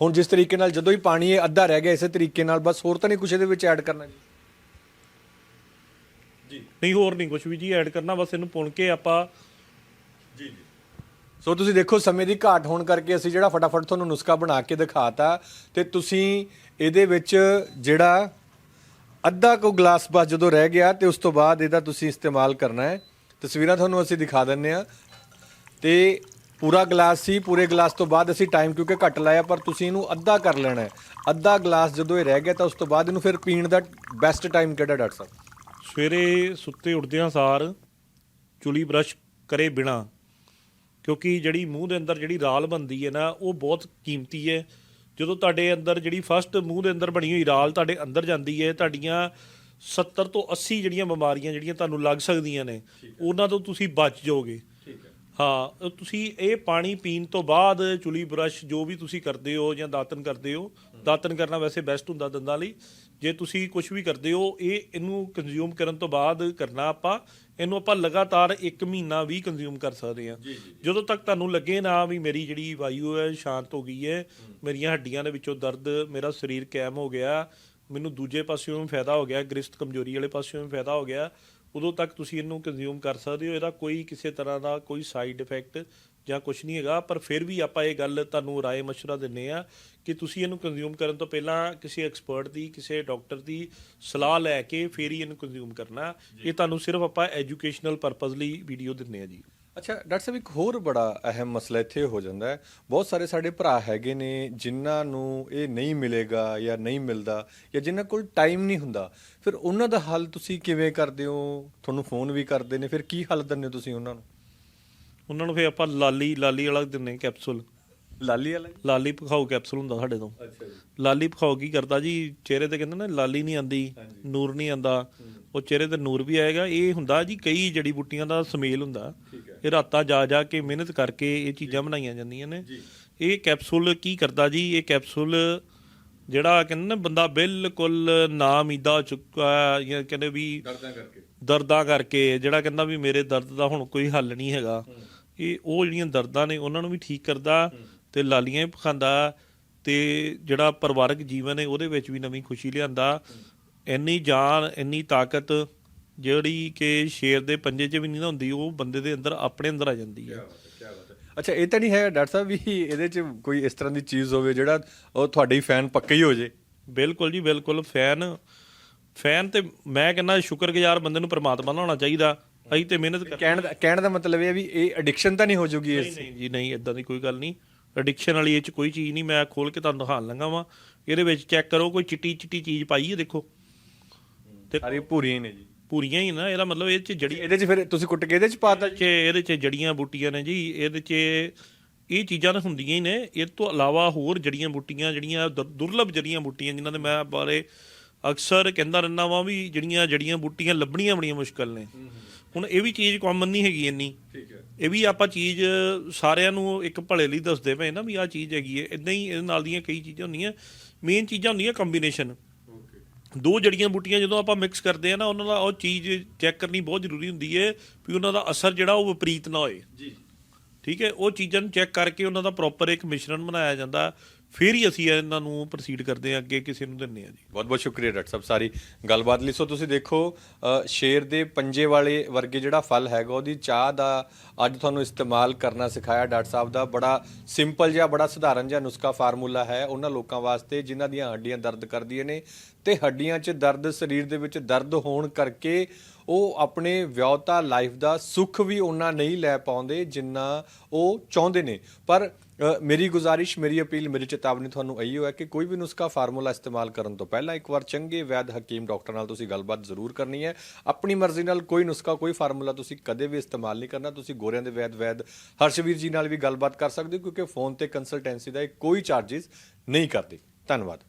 ਹੁਣ ਜਿਸ ਤਰੀਕੇ ਨਾਲ ਜਦੋਂ ਹੀ ਪਾਣੀ ਇਹ ਅੱਧਾ ਰਹਿ ਗਿਆ ਇਸੇ ਤਰੀਕੇ ਨਾਲ ਬਸ ਹੋਰ ਤਾਂ ਨਹੀਂ ਕੁਝ ਇਹਦੇ ਵਿੱਚ ਐਡ ਕਰਨਾ ਜੀ। ਜੀ। ਨਹੀਂ ਹੋਰ ਨਹੀਂ ਕੁਝ ਵੀ ਜੀ ਐਡ ਕਰਨਾ ਬਸ ਇਹਨੂੰ ਪੁਣ ਕੇ ਆਪਾਂ ਜੀ ਜੀ। ਸੋ ਤੁਸੀਂ ਦੇਖੋ, ਸਮੇਂ ਦੀ ਘਾਟ ਹੋਣ ਕਰਕੇ ਅਸੀਂ ਜਿਹੜਾ ਫਟਾਫਟ ਤੁਹਾਨੂੰ ਨੁਸਖਾ ਬਣਾ ਕੇ ਦਿਖਾਤਾ ਤੇ ਤੁਸੀਂ ਇਹਦੇ ਵਿੱਚ ਜਿਹੜਾ ਅੱਧਾ ਕੁ ਗਲਾਸ ਬਸ ਜਦੋਂ ਰਹਿ ਗਿਆ ਤੇ ਉਸ ਤੋਂ ਬਾਅਦ ਇਹਦਾ ਤੁਸੀਂ ਇਸਤੇਮਾਲ ਕਰਨਾ ਹੈ। ਤਸਵੀਰਾਂ ਤੁਹਾਨੂੰ ਅਸੀਂ ਦਿਖਾ ਦਿੰਨੇ ਆ ਤੇ ਪੂਰਾ ਗਲਾਸ ਸੀ, ਪੂਰੇ ਗਲਾਸ ਤੋਂ ਬਾਅਦ ਅਸੀਂ ਟਾਈਮ ਕਿਉਂਕਿ ਘੱਟ ਲਾਇਆ, ਪਰ ਤੁਸੀਂ ਇਹਨੂੰ ਅੱਧਾ ਕਰ ਲੈਣਾ ਹੈ। ਅੱਧਾ ਗਲਾਸ ਜਦੋਂ ਇਹ ਰਹਿ ਗਿਆ ਤਾਂ ਉਸ ਤੋਂ ਬਾਅਦ ਇਹਨੂੰ ਫਿਰ ਪੀਣ ਦਾ ਬੈਸਟ ਟਾਈਮ ਕਿਹੜਾ, ਡਾਕਟਰ ਸਾਹਿਬ? ਸਵੇਰੇ ਸੁੱਤੇ ਉੱਠਦਿਆਂ ਸਾਰ ਚੁਲੀ ਬ੍ਰਸ਼ ਕਰੇ ਬਿਨਾ ਕਿਉਂਕਿ ਜਿਹੜੀ ਮੂੰਹ ਦੇ ਅੰਦਰ ਜਿਹੜੀ ਰਾਲ ਬਣਦੀ ਹੈ ਨਾ ਉਹ ਬਹੁਤ ਕੀਮਤੀ ਹੈ। ਜਦੋਂ ਤੁਹਾਡੇ ਅੰਦਰ ਜਿਹੜੀ ਫਸਟ ਮੂੰਹ ਦੇ ਅੰਦਰ ਬਣੀ ਹੋਈ ਰਾਲ ਤੁਹਾਡੇ ਅੰਦਰ ਜਾਂਦੀ ਹੈ ਤੁਹਾਡੀਆਂ 70 ਤੋਂ 80 ਜਿਹੜੀਆਂ ਬਿਮਾਰੀਆਂ ਜਿਹੜੀਆਂ ਤੁਹਾਨੂੰ ਲੱਗ ਸਕਦੀਆਂ ਨੇ ਉਹਨਾਂ ਤੋਂ ਤੁਸੀਂ ਬਚ ਜਾਓਗੇ। ਹੈ। ਤੁਸੀਂ ਇਹ ਪਾਣੀ ਪੀਣ ਤੋਂ ਬਾਅਦ ਚੁਲੀ ਬ੍ਰਸ਼ ਜੋ ਵੀ ਤੁਸੀਂ ਕਰਦੇ ਹੋ ਜਾਂ ਦਾਤਨ ਕਰਦੇ ਹੋ ਦਾਤਨ ਕਰਨਾ ਵੈਸੇ ਬੈਸਟ ਹੁੰਦਾ ਦੰਦਾਂ ਲਈ। ਜੇ ਤੁਸੀਂ ਕੁਝ ਵੀ ਕਰਦੇ ਹੋ ਇਹ ਇਹਨੂੰ ਕੰਜ਼ਿਊਮ ਕਰਨ ਤੋਂ ਬਾਅਦ ਕਰਨਾ ਆਪਾਂ ਇਹਨੂੰ ਆਪਾਂ ਲਗਾਤਾਰ 1 ਮਹੀਨਾ ਵੀ ਕੰਜ਼ਿਊਮ ਕਰ ਸਕਦੇ ਹਾਂ। ਜਦੋਂ ਤੱਕ ਤੁਹਾਨੂੰ ਲੱਗੇ ਨਾ ਵੀ ਮੇਰੀ ਜਿਹੜੀ ਵਾਯੂ ਹੈ ਸ਼ਾਂਤ ਹੋ ਗਈ ਹੈ ਮੇਰੀਆਂ ਹੱਡੀਆਂ ਦੇ ਵਿੱਚੋਂ ਦਰਦ ਮੇਰਾ ਸਰੀਰ ਕਾਇਮ ਹੋ ਗਿਆ ਮੈਨੂੰ ਦੂਜੇ ਪਾਸਿਓਂ ਵੀ ਫਾਇਦਾ ਹੋ ਗਿਆ ਗ੍ਰਿਸਤ ਕਮਜ਼ੋਰੀ ਵਾਲੇ ਪਾਸਿਓਂ ਵੀ ਫਾਇਦਾ ਹੋ ਗਿਆ ਉਦੋਂ ਤੱਕ ਤੁਸੀਂ ਇਹਨੂੰ ਕੰਜ਼ਿਊਮ ਕਰ ਸਕਦੇ ਹੋ। ਇਹਦਾ ਕੋਈ ਕਿਸੇ ਤਰ੍ਹਾਂ ਦਾ ਕੋਈ ਸਾਈਡ ਇਫੈਕਟ ਜਾਂ ਕੁਝ ਨਹੀਂ ਹੈਗਾ ਪਰ ਫਿਰ ਵੀ ਆਪਾਂ ਇਹ ਗੱਲ ਤੁਹਾਨੂੰ ਰਾਏ ਮਸ਼ਵਰਾ ਦਿੰਨੇ ਆ ਕਿ ਤੁਸੀਂ ਇਹਨੂੰ ਕੰਜ਼ਿਊਮ ਕਰਨ ਤੋਂ ਪਹਿਲਾਂ ਕਿਸੇ ਐਕਸਪਰਟ ਦੀ ਕਿਸੇ ਡਾਕਟਰ ਦੀ ਸਲਾਹ ਲੈ ਕੇ ਫਿਰ ਹੀ ਇਹਨੂੰ ਕੰਜ਼ਿਊਮ ਕਰਨਾ। ਇਹ ਤੁਹਾਨੂੰ ਸਿਰਫ ਆਪਾਂ ਐਜੂਕੇਸ਼ਨਲ ਪਰਪਸ ਲਈ ਵੀਡੀਓ ਦਿੰਨੇ ਆ ਜੀ। ਅੱਛਾ ਡਾਕਟਰ ਸਾਹਿਬ ਇੱਕ ਹੋਰ ਬੜਾ ਅਹਿਮ ਮਸਲਾ ਇੱਥੇ ਹੋ ਜਾਂਦਾ ਹੈ। ਬਹੁਤ ਸਾਰੇ ਸਾਡੇ ਭਰਾ ਹੈਗੇ ਨੇ ਜਿਨ੍ਹਾਂ ਨੂੰ ਇਹ ਨਹੀਂ ਮਿਲੇਗਾ ਜਾਂ ਨਹੀਂ ਮਿਲਦਾ ਜਾਂ ਜਿਨ੍ਹਾਂ ਕੋਲ ਟਾਈਮ ਨਹੀਂ ਹੁੰਦਾ। ਫਿਰ ਉਹਨਾਂ ਦਾ ਹੱਲ ਤੁਸੀਂ ਕਿਵੇਂ ਕਰਦੇ ਹੋ? ਤੁਹਾਨੂੰ ਫੋਨ ਵੀ ਕਰਦੇ ਨੇ ਫਿਰ ਕੀ ਹੱਲ ਦਿੰਦੇ ਹੋ ਤੁਸੀਂ ਉਹਨਾਂ ਨੂੰ? ਉਹਨਾਂ ਨੂੰ ਫਿਰ ਆਪਾਂ ਲਾਲੀ ਲਾਲੀ ਵਾਲਾ ਦਿੰਨੇ ਕੈਪਸੂਲ ਲਾਲੀ ਵਾਲਾ? ਲਾਲੀ ਪਖਾਓ ਕੈਪਸੂਲ ਹੁੰਦਾ ਸਾਡੇ ਤੋਂ। ਅੱਛਾ ਜੀ। ਲਾਲੀ ਪਖਾਓ ਕੀ ਕਰਦਾ ਜੀ? ਚਿਹਰੇ ਤੇ ਕਹਿੰਦੇ ਨਾ ਲਾਲੀ ਨਹੀਂ ਆਂਦੀ ਨੂਰ ਨਹੀਂ ਆਂਦਾ। ਉਹ ਚਿਹਰੇ ਤੇ ਨੂਰ ਵੀ ਆਏਗਾ। ਇਹ ਹੁੰਦਾ ਜੀ ਕਈ ਜੜੀ ਬੂਟੀਆਂ ਦਾ ਸਮੇਲ ਹੁੰਦਾ। ਇਹ ਰਾਤਾਂ ਜਾ ਜਾ ਕੇ ਮਿਹਨਤ ਕਰਕੇ ਇਹ ਚੀਜ਼ਾਂ ਬਣਾਈਆਂ ਜਾਂਦੀਆਂ ਨੇ। ਇਹ ਕੈਪਸੂਲ ਕੀ ਕਰਦਾ ਜੀ? ਇਹ ਕੈਪਸੂਲ ਜਿਹੜਾ ਕਹਿੰਦੇ ਨਾ ਬੰਦਾ ਬਿਲਕੁਲ ਨਾਮੀਦਾ ਹੋ ਚੁੱਕਾ ਜਾਂ ਕਹਿੰਦੇ ਵੀ ਕਰਦਾ ਕਰਕੇ। ਦਰਦਾਂ ਕਰਕੇ ਜਿਹੜਾ ਕਹਿੰਦਾ ਵੀ ਮੇਰੇ ਦਰਦ ਦਾ ਹੁਣ ਕੋਈ ਹੱਲ ਨਹੀਂ ਹੈਗਾ। ਇਹ ਉਹ ਜਿਹੜੀਆਂ ਦਰਦਾਂ ਨੇ ਉਹਨਾਂ ਨੂੰ ਵੀ ਠੀਕ ਕਰਦਾ ਤੇ ਲਾਲੀਆਂ ਵੀ ਪਖਾਂਦਾ ਤੇ ਜਿਹੜਾ ਪਰਿਵਾਰਕ ਜੀਵਨ ਹੈ ਉਹਦੇ ਵਿੱਚ ਵੀ ਨਵੀਂ ਖੁਸ਼ੀ ਲਿਆਂਦਾ। ਇੰਨੀ ਜਾਨ ਇੰਨੀ ਤਾਕਤ ਜਿਹੜੀ ਕਿ ਸ਼ੇਰ ਦੇ ਪੰਜੇ 'ਚ ਵੀ ਨਹੀਂ ਨਾ ਹੁੰਦੀ ਉਹ ਬੰਦੇ ਦੇ ਅੰਦਰ ਆਪਣੇ ਅੰਦਰ ਆ ਜਾਂਦੀ ਹੈ। ਅੱਛਾ ਇਹ ਤਾਂ ਨਹੀਂ ਹੈ ਡਾਕਟਰ ਸਾਹਿਬ ਵੀ ਇਹਦੇ 'ਚ ਕੋਈ ਇਸ ਤਰ੍ਹਾਂ ਦੀ ਚੀਜ਼ ਹੋਵੇ ਜਿਹੜਾ ਉਹ ਤੁਹਾਡੇ ਫੈਨ ਪੱਕੇ ਹੀ ਹੋ ਜੇ? ਬਿਲਕੁਲ ਜੀ ਬਿਲਕੁਲ। ਫੈਨ ਫੈਨ ਤੇ ਮੈਂ ਕਹਿੰਦਾ ਸ਼ੁਕਰਗੁਜ਼ਾਰ ਬੰਦੇ ਨੂੰ ਪ੍ਰਮਾਤਮਾ ਦਾ ਹੋਣਾ ਚਾਹੀਦਾ। ਅਸੀਂ ਤੇ ਮਿਹਨਤ ਕਰ ਕਹਿਣ ਦਾ ਕਹਿਣ ਦਾ ਮਤਲਬ ਇਹ ਹੈ ਵੀ ਇਹ ਐਡਿਕਸ਼ਨ ਤਾਂ ਨਹੀਂ ਹੋ ਜੂਗੀ ਇਸ ਨਹੀਂ ਜੀ ਨਹੀਂ ਇਦਾਂ ਦੀ ਕੋਈ ਗੱਲ ਨਹੀਂ। ਐਡਿਕਸ਼ਨ ਵਾਲੀ ਇਹ ਚ ਕੋਈ ਚੀਜ਼ ਨਹੀਂ ਮੈਂ ਖੋਲ ਕੇ ਤੁਹਾਨੂੰ ਦਿਖਾਣ ਲੱਗਾ ਵਾਂ। ਇਹਦੇ ਵਿੱਚ ਚੈੱਕ ਕਰੋ ਕੋਈ ਚਿੱਟੀ ਚਿੱਟੀ ਚੀਜ਼ ਪਾਈ ਹੈ ਦੇਖੋ। ਤੇ ਸਾਰੀ ਭੂਰੀਆਂ ਹੀ ਨੇ ਜੀ। ਪੂਰੀਆਂ ਹੀ ਨਾ ਇਹਦਾ ਮਤਲਬ ਇਹ ਚ ਜੜੀ ਇਹਦੇ 'ਚ ਫਿਰ ਤੁਸੀਂ ਕੁੱਟ ਕੇ ਇਹਦੇ 'ਚ ਪਾਤਾ ਚ ਇਹਦੇ ਚ ਜੜੀਆਂ ਬੂਟੀਆਂ ਨੇ ਜੀ ਇਹਦੇ ਚ ਇਹ ਚੀਜ਼ਾਂ ਤਾਂ ਹੁੰਦੀਆਂ ਹੀ ਨੇ। ਇਹ ਤੋਂ ਇਲਾਵਾ ਹੋਰ ਜੜੀਆਂ ਬੂਟੀਆਂ ਜਿਹੜੀਆਂ ਦੁਰ- ਦੁਰਲਭ ਜੜੀਆਂ ਬੂਟੀਆਂ ਜਿਨ੍ਹਾਂ ਦੇ ਮੈਂ ਬਾਰੇ ਅਕਸਰ ਕਹਿੰਦਾ ਰਹਿੰਦਾ ਵਾਂ ਵੀ ਜਿਹੜੀਆਂ ਜੜੀਆਂ ਬੂਟੀਆਂ ਲੱਭਣੀਆਂ ਬੜੀਆਂ ਮੁਸ਼ਕਲ ਨੇ। ਹੁਣ ਇਹ ਵੀ ਚੀਜ਼ ਕਾਮਨ ਨਹੀਂ ਹੈਗੀ ਇੰਨੀ। ਠੀਕ ਹੈ। ਇਹ ਵੀ ਆਪਾਂ ਚੀਜ਼ ਸਾਰਿਆਂ ਨੂੰ ਇੱਕ ਭਲੇ ਲਈ ਦੱਸਦੇ ਪਏ ਨਾ ਵੀ ਆਹ ਚੀਜ਼ ਹੈਗੀ ਹੈ। ਇਦਾਂ ਹੀ ਇਹਦੇ ਨਾਲ ਦੀਆਂ ਕਈ ਚੀਜ਼ਾਂ ਹੁੰਦੀਆਂ। ਮੇਨ ਚੀਜ਼ਾਂ ਹੁੰਦੀਆਂ ਕੰਬੀਨੇਸ਼ਨ ਓਕੇ ਦੋ ਜੜੀਆਂ ਬੂਟੀਆਂ ਜਦੋਂ ਆਪਾਂ ਮਿਕਸ ਕਰਦੇ ਆ ਨਾ ਉਹਨਾਂ ਦਾ ਉਹ ਚੀਜ਼ ਚੈੱਕ ਕਰਨੀ ਬਹੁਤ ਜ਼ਰੂਰੀ ਹੁੰਦੀ ਹੈ ਵੀ ਉਹਨਾਂ ਦਾ ਅਸਰ ਜਿਹੜਾ ਉਹ ਵਿਪਰੀਤ ਨਾ ਹੋਏ। ਜੀ। ਠੀਕ ਹੈ ਉਹ ਚੀਜ਼ਾਂ ਨੂੰ ਚੈੱਕ ਕਰਕੇ ਉਹਨਾਂ ਦਾ ਪ੍ਰੋਪਰ ਇੱਕ ਮਿਸ਼ਰਣ ਬਣਾਇਆ ਜਾਂਦਾ। ਫਿਰ ਹੀ ਅਸੀਂ ਇਹਨਾਂ ਨੂੰ ਪ੍ਰੋਸੀਡ ਕਰਦੇ ਹਾਂ ਅੱਗੇ ਕਿਸੇ ਨੂੰ ਦਿੰਨੇ ਆ ਜੀ। ਬਹੁਤ ਬਹੁਤ ਸ਼ੁਕਰੀਆ ਡਾਕਟਰ ਸਾਹਿਬ ਸਾਰੀ ਗੱਲਬਾਤ ਲਈ। ਸੋ ਤੁਸੀਂ ਦੇਖੋ ਅ, ਸ਼ੇਰ ਦੇ ਪੰਜੇ ਵਾਲੇ ਵਰਗੇ ਜਿਹੜਾ ਫਲ ਹੈਗਾ ਉਹਦੀ ਚਾਹ ਦਾ ਅੱਜ ਤੁਹਾਨੂੰ ਇਸਤੇਮਾਲ ਕਰਨਾ ਸਿਖਾਇਆ ਡਾਕਟਰ ਸਾਹਿਬ ਦਾ। ਬੜਾ ਸਿੰਪਲ ਜਿਹਾ ਬੜਾ ਸਧਾਰਨ ਜਿਹਾ ਨੁਸਖਾ ਫਾਰਮੂਲਾ ਹੈ ਉਹਨਾਂ ਲੋਕਾਂ ਵਾਸਤੇ ਜਿਨ੍ਹਾਂ ਦੀਆਂ ਹੱਡੀਆਂ ਦਰਦ ਕਰਦੀਆਂ ਨੇ ਤੇ ਹੱਡੀਆਂ 'ਚ ਦਰਦ ਸਰੀਰ ਦੇ ਵਿੱਚ ਦਰਦ ਹੋਣ ਕਰਕੇ ਉਹ ਆਪਣੇ ਵਿਆਹੁਤਾ ਲਾਈਫ ਦਾ ਸੁੱਖ ਵੀ ਉਹਨਾਂ ਨਹੀਂ ਲੈ ਪਾਉਂਦੇ ਜਿੰਨਾ ਉਹ ਚਾਹੁੰਦੇ ਨੇ। ਪਰ ਮੇਰੀ ਗੁਜ਼ਾਰਿਸ਼, ਮੇਰੀ ਅਪੀਲ, ਮੇਰੀ ਚੇਤਾਵਨੀ ਤੁਹਾਨੂੰ ਇਹੀ ਹੈ ਕਿ ਕੋਈ ਵੀ ਨੁਸਖਾ ਫਾਰਮੂਲਾ ਇਸਤੇਮਾਲ ਕਰਨ ਤੋਂ ਪਹਿਲਾਂ ਇੱਕ ਵਾਰ ਚੰਗੇ ਵੈਦ ਹਕੀਮ ਡਾਕਟਰ ਨਾਲ ਤੁਸੀਂ ਗੱਲਬਾਤ ਜ਼ਰੂਰ ਕਰਨੀ ਹੈ। ਆਪਣੀ ਮਰਜ਼ੀ ਨਾਲ ਕੋਈ ਨੁਸਖਾ, ਕੋਈ ਫਾਰਮੂਲਾ ਤੁਸੀਂ ਕਦੇ ਵੀ ਇਸਤੇਮਾਲ ਨਹੀਂ ਕਰਨਾ। ਤੁਸੀਂ ਗੋਰਿਆਂ ਦੇ ਵੈਦ ਵੈਦ ਹਰਸ਼ਵੀਰ ਜੀ ਨਾਲ ਵੀ ਗੱਲਬਾਤ ਕਰ ਸਕਦੇ ਹੋ, ਕਿਉਂਕਿ ਫੋਨ ਤੇ ਕੰਸਲਟੈਂਸੀ ਦਾ ਇਹ ਕੋਈ ਚਾਰजेस ਨਹੀਂ ਕਰਦੇ। ਧੰਨਵਾਦ।